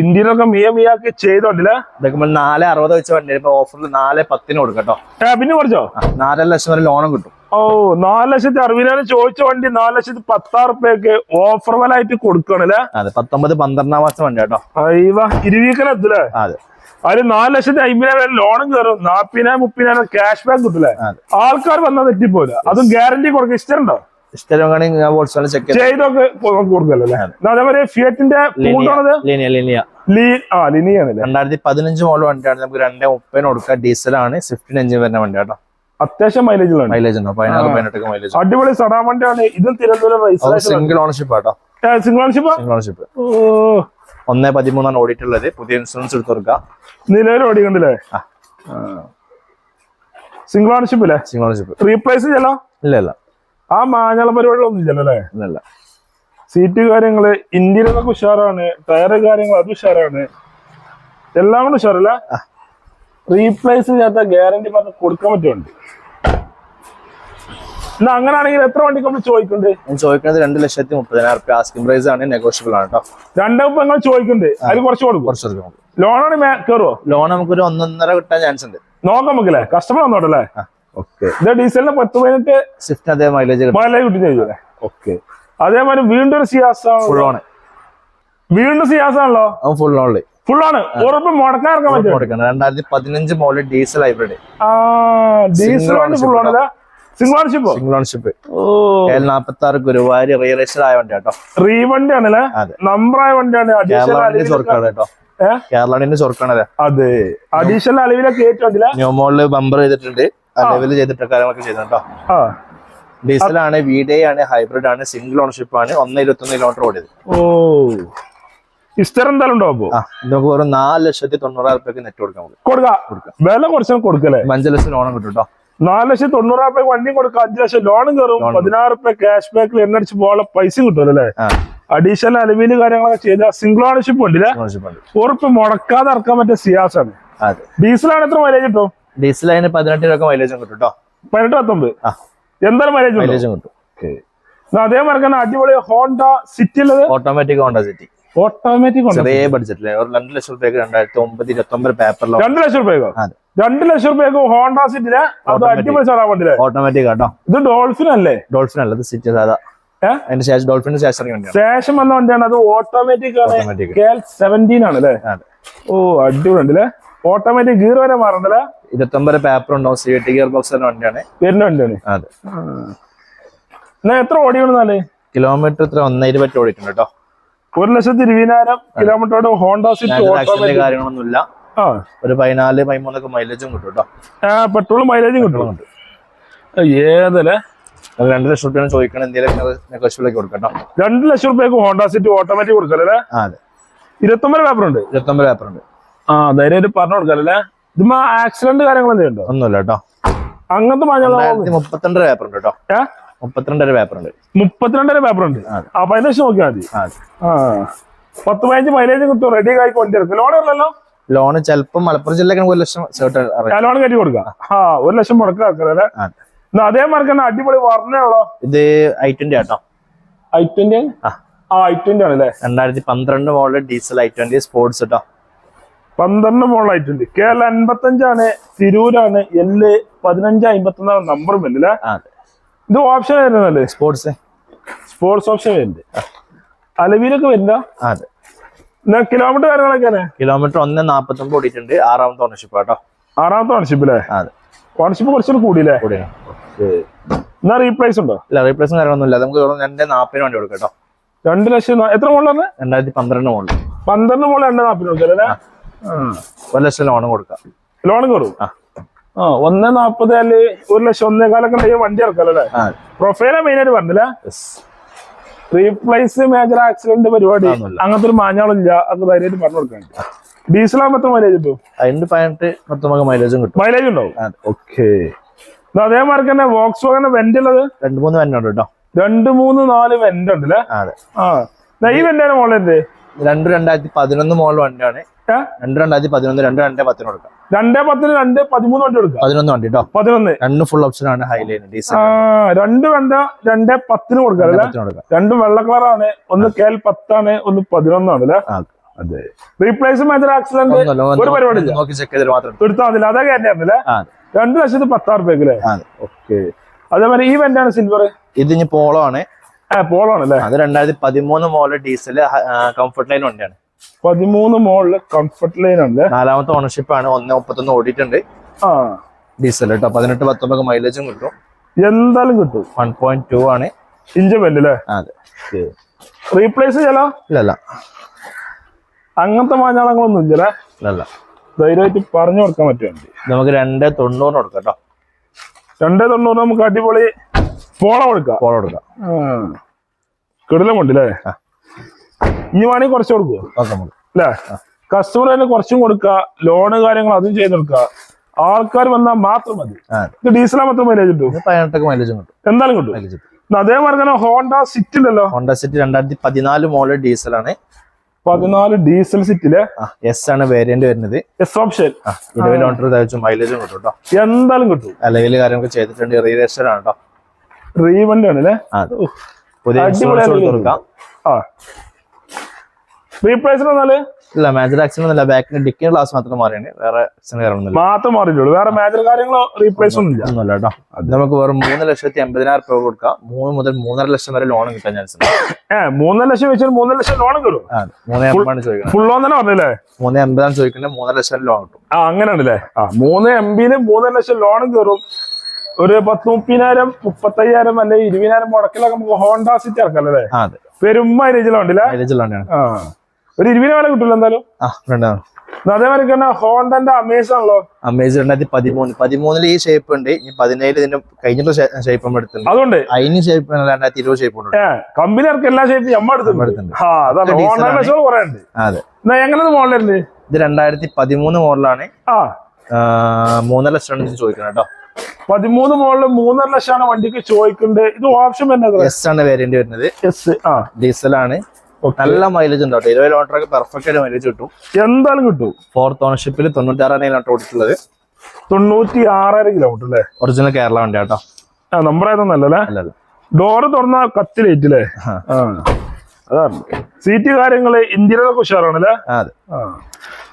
ഇന്ത്യയിലൊക്കെ മിയ മിയാക്കി ചെയ്തോണ്ടില്ലേ ഇതൊക്കെ നാല് അറുപത് വെച്ച വണ്ടി ഓഫറിൽ നാല് പത്തിന് കൊടുക്കട്ടോ ഏ, പിന്നെ കുറച്ചോ നാലര ലക്ഷം വരെ ലോണും കിട്ടും. ഓ നാല് ലക്ഷത്തി അറുപതിനായിരം ചോദിച്ച വണ്ടി നാല് ലക്ഷത്തി പത്താറ് റുപ്യക്ക് ഓഫർ വിലായിട്ട് കൊടുക്കണല്ലേ? അതെ പത്തൊമ്പത് പന്ത്രണ്ടാം മാസം വണ്ടി കേട്ടോ. അയ്യവ ഇരുവീക്കനെത്തില്ലേ അതെ. അതിൽ നാല് ലക്ഷത്തി അമ്പതിനായിരം ലോണും കയറും നാപ്പതിനായിരം മുപ്പതിനായിരം ക്യാഷ് ബാക്ക് കിട്ടില്ലേ ആൾക്കാർ വന്നാൽ തെറ്റിപ്പോലെ അതും ഗ്യാരണ്ടി കൊടുക്കുക ഇഷ്ടമുണ്ടോ? അല്ലേ എന്നാ അതേപോലെ ഫിയറ്റിന്റെ രണ്ടായിരത്തി പതിനഞ്ച് മോഡൽ വണ്ടിയാണ്. നമുക്ക് രണ്ടേ മുപ്പതിന് കൊടുക്കാം. ഡീസലാണ് സ്വിഫ്റ്റിന് എഞ്ചിൻ വരുന്ന വണ്ടി കേട്ടോ. അത്യാവശ്യം മൈലേജ് മൈലേജ് ഉണ്ടോ? പതിനാറ് പതിനെട്ടൊക്കെ മൈലേജ് അടിപൊളി സടാ വണ്ടിയാണ്. ഇതും Thiruvananthapuram single ownership auto single ownership single ownership ഒന്നേ പതിമൂന്നാണ് ഓടിയിട്ടുള്ളത്. പുതിയ ഇൻഷുറൻസ് എടുത്തു കൊടുക്കാം. നിലവിൽ ഓടിക്കണ്ടല്ലേ. സിംഗിൾ ഓണർഷിപ്പ് അല്ലേ സിംഗിൾ ഓണർഷിപ്പ് റീപ്ലേസ് ചെയ്യലോ? ഇല്ല ഇല്ല. ആ മാഞ്ഞാള പരിപാടികളൊന്നും ഇല്ലല്ലോ. അല്ലേ ഇല്ല സീറ്റ് കാര്യങ്ങൾ ഇന്ത്യയിലൊക്കെ ഉഷാറാണ് ടയർ കാര്യങ്ങൾ അത് ഉഷാറാണ്. എല്ലാം കൂടെ ഉഷാറല്ല? റീപ്ലേസ് ചെയ്യാത്ത ഗ്യാരണ്ടി പറഞ്ഞ് കൊടുക്കാൻ പറ്റുന്നുണ്ട് എന്നാ അങ്ങനാണെങ്കിൽ എത്ര വണ്ടിക്ക് നമ്മൾ ചോദിക്കുന്നുണ്ട് ഞാൻ ചോദിക്കുന്നത് രണ്ട് ലക്ഷത്തി മുപ്പതിനായിരം റുപ്യ ആസ്കിംഗ് പ്രൈസ് ആണ് നെഗോഷ്യബിൾ ആണ് കേട്ടോ രണ്ടും നിങ്ങൾ ചോദിക്കുന്നുണ്ട് അതിൽ കുറച്ച് കൊടുക്കും. കുറച്ച് ലോൺ ലോണാണ് കയറുമോ ലോൺ നമുക്കൊരു ഒന്നൊന്നര കിട്ടാൻ ചാൻസ് ഉണ്ട്. നോക്കാം നമുക്കല്ലേ? കസ്റ്റമർ വന്നോട്ടല്ലേ ഓക്കെ ഇത് ഡീസലിന് പത്ത് പതിനെട്ട് സ്വിഫ്റ്റ് അതേ മൈലേജ് മൈലേജ് ഓക്കെ അതേമാതിരി വീണ്ടും ഒരു സിയാസ് ഫുൾ ഓൺ വീണ്ടും സിയാസ് ആണല്ലോ? അവൻ ഫുൾ ഓൺലി ഫുൾ ആണ്. ഉറപ്പ് മുടക്കാൻ ഇറക്കാൻ പറ്റും കൊടുക്കണം രണ്ടായിരത്തി പതിനഞ്ച് മോഡൽ ഡീസൽ ഹൈബ്രിഡ് ഡീസൽ വണ്ടി ഫുൾ ആണ് ആണല്ലേ സിംഗിൾ ഓണർഷിപ്പോ സിംഗിൾ ഓണർഷിപ്പ് ഓ? എൽ നാപ്പത്തി ആറ് ഗുരുവായൂർ റീരജിസ്റ്റർ ആയ വണ്ടി കേട്ടോ റീ വണ്ടി ആണല്ലേ അതെ. നമ്പറായ വണ്ടിയാണ്. കേരളത്തിന്റെ കേട്ടോ. കേരളത്തിന്റെ ചൊർക്കാണല്ലേ അതെ. അഡീഷണൽ അലവിലൊക്കെ ഏറ്റവും ന്യൂ മോഡൽ ബമ്പർ ചെയ്തിട്ടുണ്ട്. ലെവൽ ചെയ്തിട്ട് കാര്യങ്ങളൊക്കെ ചെയ്തിട്ടുണ്ടോ ആ ഡീസൽ ആണ് വി ഡേ ആണ് ഹൈബ്രിഡ് ആണ് സിംഗിൾ ഓണർഷിപ്പ് ആണ് ഒന്ന് ഇരുപത്തൊന്ന് കിലോമീറ്റർ ഓടിയത്. ഓ. ഇസ്റ്റർ എന്തായാലും ഉണ്ടോ അപ്പോ? നമുക്ക് ഒരു നാല് ലക്ഷത്തി തൊണ്ണൂറായിരം റുപ്യക്ക് നെറ്റ് കൊടുക്കാം. കൊടുക്കാം. വില കുറച്ചും കൊടുക്കല്ലേ? അഞ്ച് ലക്ഷം ലോണും കിട്ടും കേട്ടോ നാല് ലക്ഷം തൊണ്ണൂറായിരം രൂപ വണ്ടി കൊടുക്കാം. അഞ്ച് ലക്ഷം ലോണും കയറും. പതിനാറ് രൂപ ക്യാഷ് ബാക്കിൽ എണ്ണടിച്ച് പോകാനുള്ള പൈസയും കിട്ടുമല്ലോ അഡീഷണൽ അലവിൽ കാര്യങ്ങളൊക്കെ ചെയ്ത സിംഗിൾ ഓണർഷിപ്പ് ഉണ്ടല്ലേ? ഉറപ്പ് മുടക്കാതെ ഇറക്കാൻ പറ്റിയ സിയാസ് ആണ്. അതെ. ഡീസലാണ് എത്ര മൈലേജ് കിട്ടും? ഡീസൽ അതിന് പതിനെട്ട് രൂപ മൈലേജും കിട്ടും കേട്ടോ പതിനെട്ട് പത്തൊമ്പത്. എന്തായാലും മൈലേജ് മൈലേജും കിട്ടും. അതേ മറക്കാൻ അടിപൊളി ഹോണ്ട സിറ്റി ഉള്ളത്. ഓട്ടോമാറ്റിക് ഹോണ്ട സിറ്റി ഓട്ടോമാറ്റിക് ചെറിയ ബഡ്ജറ്റിൽ ഒരു രണ്ട് ലക്ഷം രൂപയ്ക്ക് രണ്ടായിരത്തി ഒമ്പത് ഇരുപത്തി ഒമ്പത് പേപ്പറിലോ രണ്ട് ലക്ഷം രൂപയ്ക്കോ? രണ്ട് ലക്ഷം രൂപയ്ക്ക് ഹോണ്ട സിറ്റിന് അത് Automatic. അടിപൊളി സാറാൻ വണ്ടിയിലെ ഓട്ടോമാറ്റിക് കേട്ടോ ഇത് ഡോൾഫിൻ അല്ലേ? ഡോൾഫിൻ അല്ല ഇത് സിറ്റി സാധാ. അതിന്റെ ശേഷം വന്ന വണ്ടിയാണ്. അത് ഓട്ടോമാറ്റിക് ആണ്. കെ എൽ സെവന്റീൻ ആണ് അല്ലേ? ഓ അടിപൊളി ഉണ്ടല്ലേ ഓട്ടോമാറ്റിക് ഗീർ വരെ മാറണ്ടല്ലേ? ഇരുപത്തൊമ്പത് പേപ്പർ ഉണ്ടാവും സി ടി ഗിയർ ബോക്സ് വണ്ടിയാണ്. വരുന്ന വണ്ടിയാണ്. അതെ. എന്നാ എത്ര ഓടിയാണ് കിലോമീറ്റർ ഇത്ര ഒന്നേ ഇരുപത്തി ഓടിയിട്ടുണ്ട് കേട്ടോ. ഒരു ലക്ഷത്തി ഇരുപതിനായിരം കിലോമീറ്ററോട് ഹോണ്ട സിറ്റി കാര്യങ്ങളൊന്നുമില്ല. ഒരു പതിനാല് പതിമൂന്നൊക്കെ മൈലേജും കിട്ടും കേട്ടോ. പെട്രോൾ മൈലേജും കിട്ടും. ഏതല്ലേ? രണ്ട് ലക്ഷം റുപ്യാണ് ചോദിക്കണം എന്തെങ്കിലും കൊടുക്കട്ടോ കൊടുക്കാം കേട്ടോ. രണ്ട് ലക്ഷം റുപ്യക്ക് ഹോണ്ട സിറ്റി ഓട്ടോമാറ്റിക് കൊടുക്കല്ലേ? അതെ. ഇരുപത്തൊമ്പത് പേപ്പർ ഉണ്ട്. ഇരുപത്തൊമ്പത് പേപ്പർ ഉണ്ട്. ആ ധൈര്യമായിട്ട് പറഞ്ഞു കൊടുക്കല്ലേ? ഇതുമ്പോ ആക്സിഡന്റ് കാര്യങ്ങൾ എന്തെങ്കിലും ഉണ്ടോ? ഒന്നുമില്ല കേട്ടോ. അങ്ങനത്തെ മഞ്ഞ രണ്ടായിരത്തി മുപ്പത്തിരണ്ട് പേപ്പർ ഉണ്ട് കേട്ടോ. മുപ്പത്തിരണ്ടര പേപ്പർ ഉണ്ട്. മുപ്പത്തിരണ്ടര പേപ്പർ ഉണ്ട്. അപ്പൊ ആ പതിനഞ്ച് നോക്കിയാൽ മതി. പത്ത് പതിനഞ്ച് മൈലേജ് കിട്ടും. റെഡി ആയി കൊണ്ടിരിക്കും ലോൺ ഇല്ലല്ലോ ലോൺ ചിലപ്പോൾ മലപ്പുറം ജില്ലക്കാണ് ഒരു ലക്ഷം ലോൺ കയറ്റി കൊടുക്കാം. ആ. ഒരു ലക്ഷം മുടക്കാക്കേ അതെ. മാർക്ക് തന്നെ അടിപൊളി വർണയുള്ളോ ഇത് i twenty auto. I twenty ആ. ആ ഐ ട്വന്റി ആണല്ലേ? രണ്ടായിരത്തി പന്ത്രണ്ട് model diesel i twenty sports കേട്ടോ പന്ത്രണ്ട് മോളായിട്ടുണ്ട്. കേരള അൻപത്തഞ്ചാണ് തിരൂരാണ് എല്ല് പതിനഞ്ച് അമ്പത്തി ഒന്നാം നമ്പർ വരുന്നില്ല ഇത് ഓപ്ഷൻ ആയിരുന്നല്ലേ സ്പോർട്സ് സ്പോർട്സ് ഓപ്ഷൻ വരുന്നുണ്ട്. അലവിയിലൊക്കെ വരില്ല അതെ. കിലോമീറ്റർ കാര്യങ്ങളൊക്കെ കിലോമീറ്റർ ഒന്ന് നാപ്പത്തി ഒമ്പത് ഓടിയിട്ടുണ്ട്. ആറാമത്തെ ഓണർഷിപ്പ് കേട്ടോ ആറാമത്തെ ഓണർഷിപ്പ് അല്ലേ അതെ. ഓണർഷിപ്പ് കുറച്ചുകൂടി കൂടിയില്ലേ? കൂടിയാണ് എന്നാ റീപ്ലേസ് ഉണ്ടോ? ഇല്ല റീപ്ലേസും കാര്യങ്ങളൊന്നുമില്ല നമുക്ക് തോന്നുന്നു രണ്ട് നാൽപ്പതിന് വേണ്ടി കൊടുക്കാം കേട്ടോ രണ്ട് ലക്ഷം എത്ര മോളാണ്? രണ്ടായിരത്തി പന്ത്രണ്ട് മോളിൽ പന്ത്രണ്ട് മോളിൽ രണ്ട് നാൽപ്പത് കൊടുക്കല്ലേ ഒരു ലക്ഷം ലോണും കൊടുക്കാം. ലോണും കൊടുക്കും. ആ. ഒന്നേ നാപ്പത് അല്ലെ? ഒരു ലക്ഷം ഒന്നേ കാലൊക്കെ ഉണ്ടെങ്കിൽ വണ്ടി ഇറക്കല്ലേ പ്രൊഫൈല മെയിൻ ആയിട്ട് പറഞ്ഞില്ലേ. റീപ്ലേസ് മേജർ ആക്സിഡന്റ് പരിപാടി. അങ്ങനത്തെ ഒരു മാഞ്ഞാളില്ല അത് ധൈര്യമായിട്ട് പറഞ്ഞു കൊടുക്കാൻ ഡീസൽ ആകുമ്പോൾ മൈലേജ് കിട്ടും? അതിന്റെ പതിനെട്ട് പത്തൊമ്പത് മൈലേജും കിട്ടും. മൈലേജ് ഉണ്ടാവും. ഓക്കേ അതേമാതിരി തന്നെ വോക്സ് വാഗന്റെ വെന്റ് ഉള്ളത്? രണ്ട് മൂന്ന് വെന്റ് ഉണ്ട് കേട്ടോ. രണ്ട് മൂന്ന് നാല് വെന്റ് ഉണ്ട് അല്ലേ ആ, ഈ വെന്റാണ് മോളിന്റെ രണ്ട് രണ്ടായിരത്തി പതിനൊന്ന് മോഡൽ വണ്ടിയാണ്. രണ്ട് രണ്ടായിരത്തി പതിനൊന്ന് രണ്ട് രണ്ടേ പത്തിന് കൊടുക്കാം. രണ്ടേ പത്തിന് രണ്ട് പതിമൂന്ന് വണ്ടി കൊടുക്കാം. പതിനൊന്ന് വണ്ടി കേട്ടോ പതിനൊന്ന്. രണ്ട് ഫുൾ ഓപ്ഷൻ ആണ് ഹൈലൈൻ ഡീസൽ രണ്ട് വെണ്ട രണ്ടേ പത്തിന് കൊടുക്കാം രണ്ട് വെള്ള കളറാണ് ഒന്ന് കേൽ പത്താണ് ഒന്ന് പതിനൊന്നാണ് അല്ലേ? ആ. അതെ. റീപ്ലേസ് മേജർ ആക്സിഡന്റ് ഒരു പരിപാടി നോക്കി ചെക്ക് ചെയ്തിട്ട് മാത്രം എടുക്കാം. എടുത്താൽ മതി അതാ കയറ്റായിരുന്നല്ലേ രണ്ട് ലക്ഷത്തി പത്താറ് രൂപയ്ക്ക് അല്ലേ? ആ, അതെ. ഓക്കെ അതേമാതിരി ഈ വെന്റാണ് സിൽവർ ഇത് ഇനി പോളോ ആണ്. ആ പോളാണ് അല്ലേ അത് രണ്ടായിരത്തി പതിമൂന്ന് മോഡൽ ഡീസൽ കംഫർട്ട് ലൈൻ വണ്ടിയാണ്. പതിമൂന്ന് മോളിൽ കംഫർട്ട് ലൈൻ ഉണ്ട് നാലാമത്തെ ഓണർഷിപ്പ് ആണ്. ഒന്ന് മുപ്പത്തൊന്ന് ഓടിയിട്ടുണ്ട്. ആ. ഡീസൽ കേട്ടോ. പതിനെട്ട് പത്തൊമ്പത് മൈലേജും കിട്ടും. എന്തായാലും കിട്ടും. വൺ പോയിന്റ് ടു ആണ്. ഇഞ്ച് അതെ. റീപ്ലേസ് ചെയ്യലോ? ഇല്ലല്ല അങ്ങനത്തെ മാഞ്ഞാളങ്ങളൊന്നും ഇല്ലല്ലേ? ഇല്ലല്ല ധൈര്യമായിട്ട് പറഞ്ഞു കൊടുക്കാൻ പറ്റും നമുക്ക് രണ്ട് തൊണ്ണൂറിന് കൊടുക്കാം കേട്ടോ. രണ്ടേ തൊണ്ണൂറ് നമുക്ക് അടിപൊളി പോള കൊടുക്കാം. പോള കൊടുക്കാം. കിടലം അല്ലേ. ഇനി വേണമെങ്കിൽ കുറച്ച് കൊടുക്കുവോ അല്ലേ കസ്റ്റമർ തന്നെ കുറച്ചും കൊടുക്കുക ലോണ് കാര്യങ്ങൾ അതും ചെയ്ത് കൊടുക്കുക ആൾക്കാർ വന്നാൽ മാത്രം മതി. ഇത് ഡീസലാ മാത്രം മൈലേജ് കിട്ടും ഇത് പതിനെട്ടൊക്കെ മൈലേജും കിട്ടും. എന്തായാലും കിട്ടും. അതേ തന്നെ ഹോണ്ട സിറ്റി ഉണ്ടല്ലോ. ഹോണ്ട സിറ്റി രണ്ടായിരത്തി പതിനാല് മോഡൽ ഡീസൽ ആണ്. പതിനാല് ഡീസൽ സിറ്റിൽ എസ് ആണ് വേരിയന്റ് വരുന്നത്. എസ് ഓപ്ഷൻ ആ, ഇരുപത് കിലോമീറ്റർ തയ്ച്ചു മൈലേജും കിട്ടും കേട്ടോ എന്തായാലും കിട്ടും. അല്ലെങ്കിൽ കാര്യങ്ങളൊക്കെ ചെയ്തിട്ടുണ്ട്. റീരജിസ്റ്റർ ആണ് കേട്ടോ റീവണ്ടി ആണ് അല്ലേ ഇല്ല മേജർ ആക്സിഡന്റ് ഒന്നുമില്ല. ബാക്കിന് ഡിക്കി ഗ്ലാസ് മാത്രം മാറിയാണ് വേറെ മാത്രം മാറിയിട്ടുള്ളൂ. വേറെ മേജർ കാര്യങ്ങളോ റീപ്ലേസ് ഒന്നും ഇല്ല ഒന്നുമില്ല കേട്ടോ അത് നമുക്ക് വെറും മൂന്ന് ലക്ഷത്തി എൺപതിനായിരം രൂപ കൊടുക്കാം. മൂന്ന് മുതൽ മൂന്നര ലക്ഷം വരെ ലോൺ കിട്ടാൻ ചാൻസ് ഉണ്ട്. മൂന്നര ലക്ഷം വെച്ചാൽ മൂന്നര ലക്ഷം ലോൺ കിട്ടും ആ, മൂന്ന് എൺപതാണ് ചോദിക്കുന്നത്. ഫുൾ ലോൺ തന്നെ പറഞ്ഞല്ലേ? മൂന്ന് എൺപതാണ് ചോദിക്കുന്നത്. മൂന്നര ലക്ഷം ലോൺ കിട്ടും. ആ അങ്ങനെയാണല്ലേ? ആ മൂന്ന് എം ബിയിൽ മൂന്നര ലക്ഷം ലോണും കയറും ഒരു പത്ത് മുപ്പതിനായിരം മുപ്പത്തയ്യായിരം അല്ലെ ഇരുപതിനായിരം മുടക്കിലൊക്കെ നമുക്ക് ഹോണ്ട സിറ്റി ഇറക്കാം അല്ലേ പെരും മൈലേജിലും ഉണ്ടല്ലേ മൈലേജ് ഉള്ളതാണ് ആ. ഒരു ഇരുപതിന് വില കിട്ടില്ല എന്തായാലും? അതേമാതിരി തന്നെ ഹോണ്ടന്റെ അമേസ് ആണല്ലോ. അമേസ് രണ്ടായിരത്തി പതിമൂന്ന്. പതിമൂന്നിൽ ഈ ഷേപ്പ് ഉണ്ട്. ഇനി പതിനേഴ് ഇതിന്റെ കഴിഞ്ഞിട്ട് ഷേപ്പ് നമ്മൾ എടുത്തിട്ടുണ്ട് അതുകൊണ്ട്. അതിന് ഷേപ്പ് രണ്ടായിരത്തി ഇരുപത് ഷേപ്പ് ഉണ്ട് കമ്പനി ഇറക്കി എല്ലാ ഷേപ്പ് നമ്മൾ എടുത്തിട്ടുണ്ട് അതെ. എങ്ങനെ മോഡലുണ്ട് ഇത് രണ്ടായിരത്തി പതിമൂന്ന് മോഡലാണ് മൂന്നര ലക്ഷം ചോദിക്കണം കേട്ടോ. പതിമൂന്ന് മോഡൽ മൂന്നര ലക്ഷമാണ് വണ്ടിക്ക് ചോദിക്കുന്നത് ഇത് ഓപ്ഷൻ വരുന്നത് എസ് ആണ് വേരിയന്റ് വരുന്നത്. എസ് ആ. ഡീസൽ ആണ്. നല്ല മൈലേജ് ഉണ്ടാവും ഇരുപത് കിലോമീറ്റർ ഒക്കെ പെർഫെക്റ്റ് ആയിട്ട് മൈലേജ് കിട്ടും. എന്തായാലും കിട്ടും. ഫോർത്ത് ഓണർഷിപ്പിൽ തൊണ്ണൂറ്റാറാണ് കിലോമീറ്റർ ഓടിച്ചിട്ടുള്ളത് തൊണ്ണൂറ്റി ആറായിരം കിലോമീറ്റർ അല്ലേ? ഒറിജിനൽ കേരള വണ്ടി കേട്ടോ. ആ നമ്പർ ആയതൊന്നല്ലേ അല്ലല്ല. ഡോറ് തുറന്ന കത്തിലേറ്റ് അല്ലേ അതാണ്. സീറ്റ് കാര്യങ്ങൾ ഇന്ത്യയിലൊക്കെ ഉഷാറാണല്ലേ? അതെ. ആ.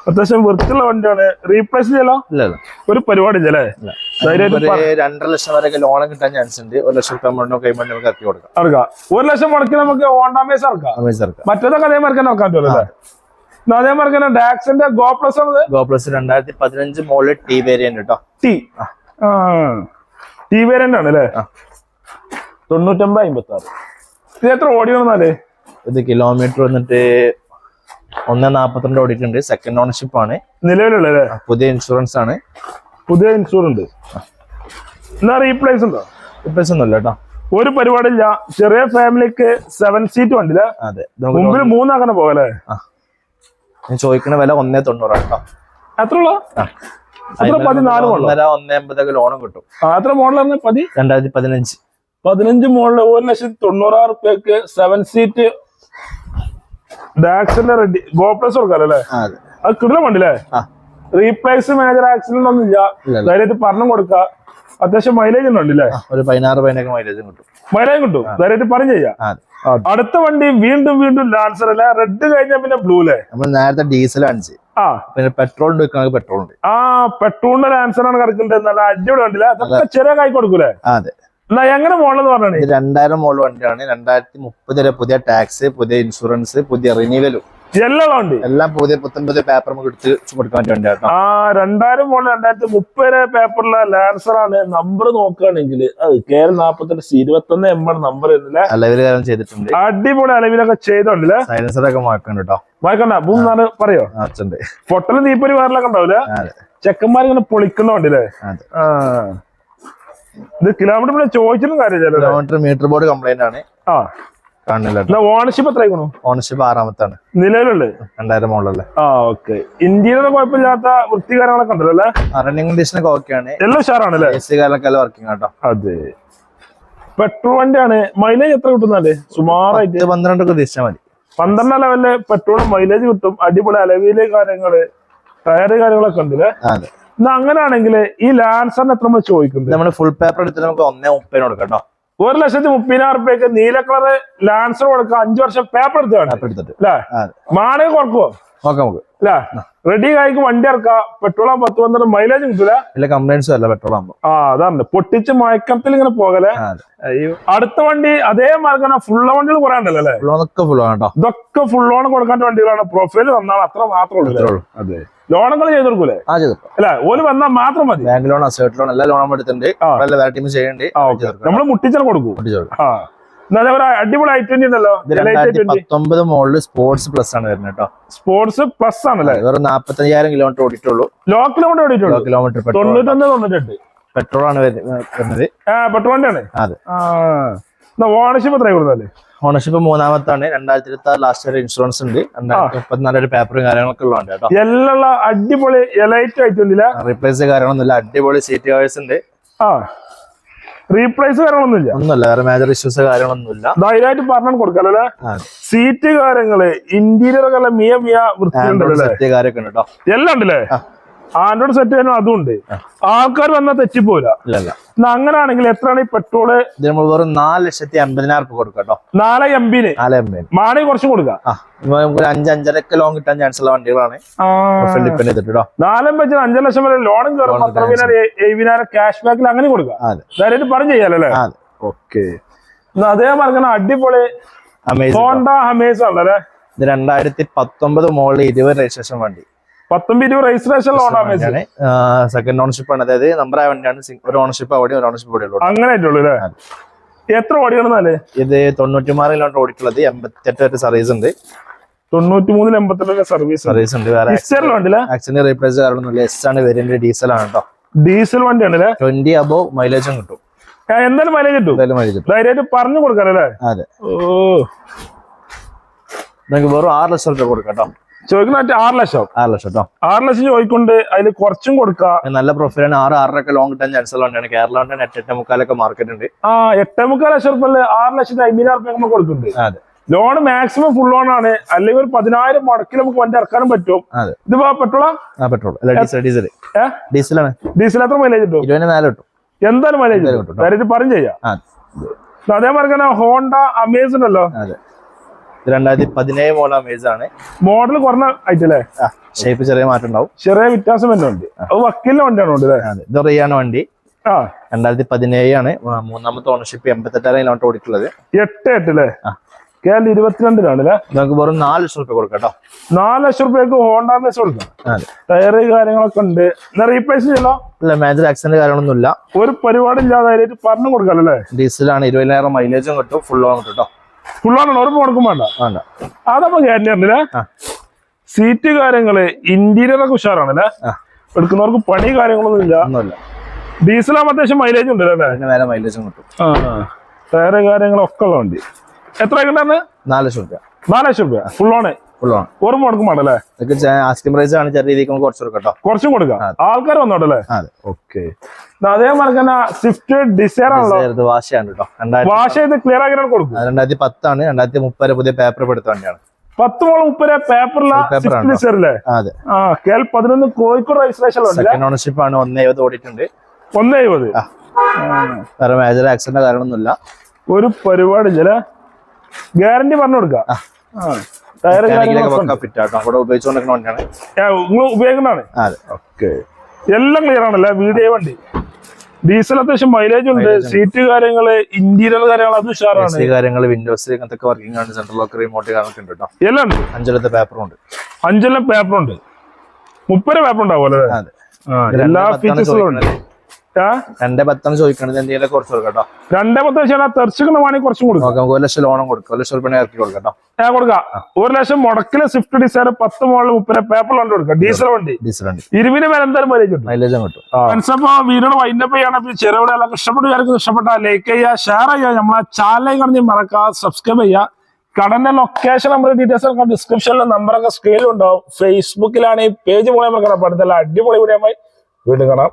അത്യാവശ്യം വൃത്തിയുള്ള വണ്ടിയാണ്. റീപ്ലേസ് ചെയ്യലോ? ഒരു പരിപാടി ഇല്ല. രണ്ടര ലക്ഷം വരെ ലോൺ കിട്ടാൻ ചാൻസ് ഉണ്ട്. ഒരു ലക്ഷം മണ്ണോ കൈമണ്ണോ നമുക്ക് ഇറക്കി കൊടുക്കാം. ഇറക്കാം ഒരു ലക്ഷം മുടക്കി നമുക്ക് ഓണ്ടാമേസ് ഇറക്കാം മറ്റേതൊക്കെ അതേ മറക്കാൻ ഇറക്കാൻ പറ്റുമല്ലോ അല്ലേ? എന്നാ അതേ മാർക്ക് തന്നെ ഡാക്സിന്റെ ഗോപ്ലസ് പ്ലസ് ഗോപ്ലസ് രണ്ടായിരത്തി പതിനഞ്ച് മോളിൽ ടി വേരിയന്റ് കേട്ടോ ടി ടി വേരിയന്റ് ആണ് അല്ലേ? തൊണ്ണൂറ്റൊമ്പത് അമ്പത്തി ആറ് ഇത് എത്ര ഓടി വന്നാലേ ഇത് കിലോമീറ്റർ വന്നിട്ട് ഒന്ന് നാപ്പത്തിരണ്ട് ഓടിയിട്ടുണ്ട്. സെക്കൻഡ് ഓണർഷിപ്പ് ആണ്. നിലവിലുള്ള പുതിയ ഇൻഷുറൻസ് ആണ്. പുതിയ ഇൻഷുറൻസ് എന്നാ റീപ്ലേസ് ഉണ്ടോ? ഇപ്പം ഒന്നുമില്ല കേട്ടോ. ഒരു പരിപാടിയില്ല. ചെറിയ ഫാമിലിക്ക് സെവൻ സീറ്റ് വണ്ടില്ല അതെ മുമ്പിൽ മൂന്നാക്കണ പോകല്ലേ ഞാൻ ചോദിക്കണ വില ഒന്നേ തൊണ്ണൂറാണ് കേട്ടോ. എത്ര ഉള്ള ആ. എത്ര പതിനാല് മോഡലോ ഒന്നര ഒന്നേ അമ്പതൊക്കെ ലോണും കിട്ടും. ആ എത്ര മോഡലാണ് പതി? രണ്ടായിരത്തി പതിനഞ്ച്. പതിനഞ്ച് മുകളിൽ ഒരു ലക്ഷത്തി തൊണ്ണൂറായിരം റുപ്യക്ക് സെവൻ സീറ്റ് ഡാക്സിന്റെ റെഡി ഗോപ്ലസ് കൊടുക്കാം അല്ലേ? ആ അതെ. കിടില വണ്ടില്ലേ റീപ്ലേസ് മേജർ ആക്സിഡന്റ് ഒന്നും ഇല്ല. ധൈര്യമായിട്ട് പറഞ്ഞു കൊടുക്ക. അത്യാവശ്യം മൈലേജ് ഉണ്ടല്ലേ ഒരു പതിനാറ് പതിനൊക്കെ മൈലേജും കിട്ടും. മൈലേജ് കിട്ടും. ധൈര്യമായിട്ട് പറഞ്ഞു ചെയ്യാം. അടുത്ത വണ്ടി വീണ്ടും വീണ്ടും ലാൻസർ അല്ലെ? റെഡ് കഴിഞ്ഞ പിന്നെ ബ്ലൂ അല്ലേ? നമ്മൾ നേരത്തെ ഡീസൽ അടിച്ച് ആ. പിന്നെ പെട്രോൾ പെട്രോൾ ഉണ്ട്. ആ പെട്രോളിന്റെ ലാൻസർ ആണ് കിടക്കുന്നത് നല്ല അടിപൊളി വണ്ടിയില്ല? അതൊക്കെ ചെറിയ കൈ കൊടുക്കൂലേ? അതെ. എങ്ങനെ മോഡൽ പറഞ്ഞാണ് ഇത് രണ്ടായിരം മോഡൽ വണ്ടിയാണ്. രണ്ടായിരത്തി മുപ്പത് വരെ പുതിയ ടാക്സ് പുതിയ ഇൻഷുറൻസ് പുതിയ റിന്യൂവലും. എല്ലാം ഉണ്ട്. എല്ലാം പുതിയ പുത്തൻ പുതിയ പേപ്പർ നമുക്ക് എടുത്ത് കൊടുക്കാൻ വേണ്ടി ആ രണ്ടായിരം മോഡൽ രണ്ടായിരത്തി മുപ്പത് പേപ്പറിലെ ലാൻസർ ആണ്. നമ്പർ നോക്കുകയാണെങ്കിൽ അത് കെ എൽ നാപ്പത്തെട്ട് ഇരുപത്തി ഒന്ന് എം നമ്പർ വരുന്നില്ല? അലവിൽ കാര്യം ചെയ്തിട്ടുണ്ട്. അടിപൊളി അലവിലൊക്കെ ചെയ്തോണ്ടില്ലേ? സൈലൻസറൊക്കെ മാക്കുന്നുണ്ട് കേട്ടോ മാക്കണ്ട ബൂന്നാണ് പറയോ? പൊട്ടലും തീപ്പൊരി വേറെ ഉണ്ടാവില്ല ആ, അതെ. ചെക്കന്മാർ ഇങ്ങനെ പൊളിക്കുന്ന വണ്ടില്ലേ ആ. ഇത് കിലോമീറ്റർ പിന്നെ ചോദിച്ചിട്ടും കാര്യമില്ല കിലോമീറ്റർ മീറ്റർ ബോർഡ് കംപ്ലൈന്റ് ആണ്. ആ. ഓണർഷിപ്പ് എത്രയാണ് ഓണർഷിപ്പ് ആറാമത്താണ്. നിലവിലുള്ളത്? രണ്ടായിരം മോളിലല്ലേ ആ ഓക്കെ ഇന്ത്യയിലെ കുഴപ്പമില്ലാത്ത വൃത്തി കാര്യങ്ങളൊക്കെ ഉണ്ടല്ലോ അല്ലേ? റണ്ണിങ് കണ്ടീഷനൊക്കെ ഓക്കെയാണ് എല്ലാം ഉഷാറാണല്ലേ എ സി കാലൊക്കെ വർക്കിംഗ് കേട്ടോ. അതെ. പെട്രോൾ വണ്ടിയാണ്. മൈലേജ് എത്ര കിട്ടുന്നല്ലേ സുമാറായിട്ട്. പന്ത്രണ്ട് പന്ത്രണ്ടൊക്കെ ഉദ്ദേശിച്ചാൽ മതി. പന്ത്രണ്ട് ലെവലിൽ പെട്രോൾ മൈലേജ് കിട്ടും. അടിപൊളി അലവിൽ കാര്യങ്ങൾ ടയർ കാര്യങ്ങളൊക്കെ ഉണ്ടല്ലേ? അതെ. എന്നാ അങ്ങനെയാണെങ്കിൽ ഈ ലാൻസറിന് എത്ര നമ്മൾ ചോദിക്കുന്നുണ്ട്? നമ്മൾ ഫുൾ പേപ്പർ എടുത്ത് നമുക്ക് ഒന്നേ മുപ്പതിന് കൊടുക്കാം കേട്ടോ. ഒരു ലക്ഷത്തി മുപ്പതിനായിരം റുപ്യക്ക് നീല കളർ ലാൻസർ കൊടുക്കുക അഞ്ചു വർഷം പേപ്പർ എടുത്ത് വേണം. എടുത്തിട്ട്. അല്ലേ? ആ, കൊടുക്കുമോ നോക്കാം നമുക്ക്. അല്ലേ? റെഡി ആയിക്ക് വണ്ടി ഇറക്കാം. പെട്രോൾ പത്ത് പന്ത്രണ്ട് മൈലേജ് കിട്ടൂല. ഇല്ല കംപ്ലൈൻസും അല്ല പെട്രോൾ ആകുമ്പോൾ ആ അതാണ് പൊട്ടിച്ച് മയക്കത്തിൽ ഇങ്ങനെ പോകലെ. അടുത്ത വണ്ടി അതേ മാർഗം ഫുള്ള വണ്ടികൾ കുറെ ഉണ്ടല്ലോ അല്ലേ? ഫുള്ളൊക്കെ ഫുൾ ആണ് കേട്ടോ ഇതൊക്കെ ഫുൾ ഓൺ കൊടുക്കാത്ത വണ്ടികളാണ്. പ്രൊഫൈൽ തന്നാൽ അത്ര മാത്രമേ ഉള്ളൂ. അതെ. ലോണുകൾ ചെയ്ത് കൊടുക്കൂലേ? ആ ചെയ്തു അല്ലെ? ഓൽ വന്നാൽ മാത്രം മതി. ബാങ്ക് ലോൺ അസേർട്ട് ലോൺ എല്ലാ ലോണും എടുത്തിട്ടുണ്ട്. നമ്മൾ എല്ലാ നമ്മൾ മുട്ടിച്ചാൽ കൊടുക്കും. ആ. അടിപൊളി ഐ ട്വന്റി ഉണ്ടല്ലോ. ഇത് പത്തൊമ്പത് മോളിൽ സ്പോർട്സ് പ്ലസ് ആണ് വരുന്നത് കേട്ടോ. സ്പോർട്സ് പ്ലസ് ആണല്ലേ? വെറും നാപ്പത്തയ്യായിരം കിലോമീറ്റർ ഓടിയിട്ടുള്ളൂ. ലോ കിലോമീറ്റർ ഓടിയിട്ടുള്ളൂ? കിലോമീറ്റർ തൊണ്ണൂറ്റൊന്ന് തൊണ്ണൂറ്റെട്ട് പെട്രോൾ ആണ് വരുന്നത്. പെട്രോൾ വണ്ടിയാണ്? അതെ. ഓണർഷിപ്പ് എത്ര കൊടുത്തല്ലേ ഓണർഷിപ്പ് മൂന്നാമത്താണ് രണ്ടായിരത്തി ഇരുപത്തി ആറ് ലാസ്റ്റ് വരെ ഇൻഷുറൻസ് ഉണ്ട്. രണ്ടായിരത്തി മുപ്പത്തിനാല് ഒരു പേപ്പറും കാര്യങ്ങളൊക്കെ ഉള്ളതുണ്ട് കേട്ടോ. എല്ലാം അടിപൊളി എലൈറ്റ് റീപ്ലേസ് കാര്യങ്ങളൊന്നുമില്ല. അടിപൊളി സീറ്റ് കവേഴ്സ് ഉണ്ട്. ആ. റീപ്ലേസ് കാര്യങ്ങളൊന്നുമില്ല. ഒന്നുമില്ല വേറെ മേജർ ഇഷ്യൂസ് കാര്യങ്ങളൊന്നുമില്ല. ധൈര്യമായിട്ട് പറഞ്ഞു കൊടുക്കാം അല്ലെ? സീറ്റ് കാര്യങ്ങൾ ഇന്റീരിയർ ഒക്കെ മിയ മിയ വൃത്തിയുണ്ടല്ലോ സെറ്റ് കാര്യമൊക്കെ ഉണ്ട് കേട്ടോ എല്ലാം ഉണ്ടല്ലേ. ആൻഡ്രോയിഡ് സെറ്റ് ചെയ്യാനും അതും ഉണ്ട് ആൾക്കാർ വന്നാൽ തെറ്റിപ്പോല ഇല്ല അങ്ങനെയാണെങ്കിൽ എത്രയാണ് ഈ പെട്രോൾ? നമ്മൾ വെറും നാല് ലക്ഷത്തി അമ്പതിനായിരം രൂപ കൊടുക്കാം കേട്ടോ നാല് എം ബിന് നാല് എം ബി മാണി കുറച്ചും കൊടുക്കാം. അഞ്ചര അഞ്ച് അഞ്ചരക്ക് ലോൺ കിട്ടാൻ ചാൻസ് ഉള്ള വണ്ടികളാണ്. ഡിപ്പെൻഡ് ചെയ്തിട്ട് നാലും വെച്ചാൽ അഞ്ചു ലക്ഷം വരെ ലോണും കയറും എഴുപതിനായിരം ക്യാഷ് ബാക്കിൽ അങ്ങനെ കൊടുക്കാം. ധൈര്യമായിട്ട് പറഞ്ഞു ചെയ്യാലല്ലേ ആ, ഓക്കെ അതേ പറഞ്ഞ അടിപൊളി ഹമേസ് ഹോണ്ട ഹമേസ് ആണല്ലേ ഇത് രണ്ടായിരത്തി പത്തൊമ്പത് മോളിൽ ഇരുപത് രജിസ്ട്രേഷൻ വണ്ടി. പത്തൊമ്പത് രജിസ്ട്രേഷൻ സെക്കൻഡ് ഓണർഷിപ്പ് ആണ്. അതായത് നമ്പർ ആയ വണ്ടിയാണ് ഒരു ഓണർഷിപ്പ് അവിടെ ഒരു ഓണർഷിപ്പ് അവിടെ ഉള്ളൂ. അങ്ങനെ ആയിട്ടുള്ളൂ അല്ലേ എത്ര ഓടിക്കണമെന്നല്ലേ ഇത് തൊണ്ണൂറ്റിമാറ് കിലോമീറ്റർ ഓടിക്കുള്ളത് എൺപത്തെട്ട് വരെ സർവീസ് ഉണ്ട്. തൊണ്ണൂറ്റി മൂന്നിൽ സർവീസ് സർവീസ് ഉണ്ട്. വേറെ ഹിസ്റ്ററിൽ വണ്ടിയില്ലേ ആക്സിഡന്റ് റീപ്ലേസ് കാരണമൊന്നുമില്ല എസ് ആണ് വേരിയന്റ്. ഡീസൽ ആണ് കേട്ടോ. ഡീസൽ വണ്ടിയാണല്ലേ ട്വന്റി അബോ മൈലേജും കിട്ടും. എന്തായാലും മൈലേജ് കിട്ടും. എന്തായാലും മൈലേജ് കിട്ടും. ധൈര്യമായിട്ട് പറഞ്ഞു അതെ. ഓ. നമുക്ക് വെറും ആറ് ലക്ഷം രൂപ കൊടുക്കാം കേട്ടോ. ചോദിക്കുന്ന ആറ് ലക്ഷം. ആറ് ലക്ഷം കേട്ടോ ആറ് ലക്ഷം ചോദിക്കൊണ്ട് അതിൽ കുറച്ചും കൊടുക്കാം. നല്ല പ്രൊഫൈലാണ് ആറ് ആറരൊക്കെ ലോങ് കിട്ടാൻ ചാൻസ് ഉള്ള കേരളത്തിൽ കേരള വണ്ടിയാണ്. എട്ട് എട്ട് മുക്കാലൊക്കെ മാർക്കറ്റ് ഉണ്ട്. ആ എട്ടേ മുക്കാൽ ലക്ഷം റുപ്യ ആറ് ലക്ഷത്തി അമ്പതിനായിരം റുപ്യ നമ്മൾ കൊടുക്കുന്നുണ്ട്. അതെ. ലോൺ മാക്സിമം ഫുൾ ലോൺ ആണ്. അല്ലെങ്കിൽ ഒരു പതിനായിരം മുടക്കിൽ നമുക്ക് വണ്ടി ഇറക്കാനും പറ്റും. ഇത് പെട്രോളാ? പെട്രോൾ. ഡീസൽ ഡീസൽ ആണ്. ഡീസലാണ് ഡീസൽ എത്ര മൈലേജ് കിട്ടും? ഇരുപതിന് നാല് കിട്ടും. എന്തായാലും മൈലേജ് കിട്ടും. പറഞ്ഞു ചെയ്യാം. അതേമാതിരി ഹോണ്ട അമേസൺ അല്ലോ രണ്ടായിരത്തി പതിനേഴ് മോഡൽ അമേസ് ആണ്. മോഡൽ കുറഞ്ഞ ആയിട്ടല്ലേ ഷേപ്പ് ചെറിയ മാറ്റം ഉണ്ടാവും. ചെറിയ വ്യത്യാസം തന്നെ ഉണ്ട് വക്കീലിന്റെ വണ്ടിയാണോ ഇത് റിയാണ് വണ്ടി. ആ. രണ്ടായിരത്തി പതിനേഴ് ആണ്. മൂന്നാമത്തെ ഓണർഷിപ്പ് എൺപത്തെട്ടായിരം കിലോമീറ്റർ ഓടിയിട്ടുള്ളത്. എട്ട് എട്ടല്ലേ കേരള എൽ നമുക്ക് വെറും നാല് ലക്ഷം റുപ്യ കൊടുക്കാം കേട്ടോ. നാല് ലക്ഷം റുപ്യക്ക് ഹോണ്ട മെസ് കൊടുക്കാം. ടയർ ടയറ് കാര്യങ്ങളൊക്കെ ഉണ്ട്. എന്നാ റീപ്ലേസ് ചെയ്യണോ? ഇല്ല മേജർ ആക്സിഡന്റ് കാര്യങ്ങളൊന്നും ഇല്ല ഒരു പരിപാടി ഇല്ലാതെ പറഞ്ഞു കൊടുക്കാം അല്ലേ? ഡീസലാണ് ഇരുപതിനായിരം മൈലേജും കിട്ടും. ഫുൾ ഓൺ കിട്ടും കേട്ടോ. ഫുള്ളാണോ ഒരു മുടക്കും വേണ്ട. വേണ്ട. അതപ്പോ ഗ്യാരണ്ടി ഉണ്ടല്ലേ സീറ്റ് കാര്യങ്ങൾ ഇന്റീരിയർ ഒക്കെ ഉഷാറാണല്ലേ? ആ. എടുക്കുന്നവർക്ക് പണി കാര്യങ്ങളൊന്നും ഇല്ല. ഒന്നുമില്ല. ഡീസൽ ആകുമ്പോൾ അത്യാവശ്യം മൈലേജ് ഉണ്ട് അല്ലേ? അതിന് വേറെ മൈലേജും കിട്ടും. ടയറ് കാര്യങ്ങളൊക്കെ ഉള്ള വണ്ടി. എത്ര ഉണ്ടായിരുന്നു? നാല് ലക്ഷം രൂപ നാല് ലക്ഷം രൂപ ഫുൾ ഓണ് വേണ്ടല്ലേ ആസ്കിംഗ് പ്രൈസ് ആണ് ചെറിയ രീതിക്ക് കുറച്ച് കുറച്ചും കൊടുക്കാം. അതെ. ആൾക്കാർ വന്നോട്ടല്ലേ അതെ. ഓക്കെ അതേമാതിരി തന്നെ സ്വിഫ്റ്റ് ഡിസൈർ ആണല്ലോ. ഇത് വാശിയാണ് കേട്ടോ. രണ്ടായിരത്തി വാഷ് ക്ലിയർ ആക്കി കൊടുക്കും. അത് രണ്ടായിരത്തി പത്താണ്. രണ്ടായിരത്തി മുപ്പത് പുതിയ പേപ്പർ പെടുത്ത വണ്ടിയാണ്. പത്ത് മോൾ മുപ്പത് പേപ്പറില Full paper സ്വിഫ്റ്റ് അല്ലേ? അതെ. ആ കെ എൽ പതിനൊന്ന് കോഴിക്കോട് രജിസ്ട്രേഷൻ സെക്കൻഡ് ഓണർഷിപ്പ് ആണ്. ഒന്ന് എഴുപത് ഓടിയിട്ടുണ്ട്. ഒന്ന് എഴുപത്. വേറെ മേജർ ആക്സിഡന്റ് ഒരു പരിപാടി ഇല്ല ഗ്യാരണ്ടി പറഞ്ഞു കൊടുക്കാം. ഉപയോഗിക്കുന്നതാണ്. എല്ലാം ക്ലിയർ ആണല്ലേ? വീഡിയോ വണ്ടി. ഡീസൽ അത്യാവശ്യം മൈലേജ് ഉണ്ട്. സീറ്റ് കാര്യങ്ങൾ ഇന്റീരിയർ കാര്യങ്ങൾ അത് ഉഷാറാണ്. കാര്യങ്ങൾ വിൻഡോസ് ഇങ്ങനത്തെ വർക്കിംഗ് ആണ്. സെൻട്രൽ ലോക്ക് റിമോട്ട് കാര്യങ്ങളൊക്കെ ഉണ്ട് കേട്ടോ. എല്ലാം ഉണ്ട്. അഞ്ചലത്തെ പേപ്പറും ഉണ്ട്. അഞ്ചെല്ലാം പേപ്പറുണ്ട് മുപ്പത് പേപ്പർ ഉണ്ടാവും അല്ലേ? എല്ലാ ഫീച്ചേഴ്സും ഉണ്ട്. രണ്ടേ പത്താണ് ചോദിക്കണത് എന്തെങ്കിലും കുറച്ച് കൊടുക്കട്ടോ. കേട്ടോ രണ്ടേ പത്ത് വെച്ചാൽ തെറിച്ചിക്കുന്ന വേണമെങ്കിൽ കുറച്ചും കൊടുക്കാം. നമുക്ക് ഒരു ലക്ഷം ലോണും കൊടുക്കും. ഒരു ലക്ഷം റുപ്യ ഇറക്കി കൊടുക്കട്ടോ. ഞാൻ കൊടുക്കാം. ഒരു ലക്ഷം മുടക്കിൽ സ്വിഫ്റ്റ് ഡിസൈർ പത്ത് മോളിൽ മുപ്പത് പേപ്പർ വണ്ടി കൊടുക്കാം. ഡീസൽ വണ്ടി. ഡീസൽ വണ്ടി. ഇരുവിന് വില എന്തായാലും മൈലേജ് ഉണ്ട് മൈലേജും കിട്ടും. വീഡിയോ വൈൻഡപ്പ് ചെയ്യണം. ചെറുവിടെ എല്ലാം ഇഷ്ടപ്പെട്ടു. ലൈക്ക് ചെയ്യുക ഷെയർ ചെയ്യുക. നമ്മളെ ചാനലിൽ മറക്കാതെ സബ്സ്ക്രൈബ് ചെയ്യുക. കടന്റെ ലൊക്കേഷൻ നമ്പർ ഡീറ്റെയിൽസ് ഒക്കെ ഡിസ്ക്രിപ്ഷനിലും നമ്പറൊക്കെ സ്ക്രീനിലുണ്ടാവും ഫേസ്ബുക്കിലാണ് ഈ പേജ് പോലെ നമുക്ക് അടുത്തല്ല അടിപൊളി വീഡിയോ വീണ്ടും കാണാം.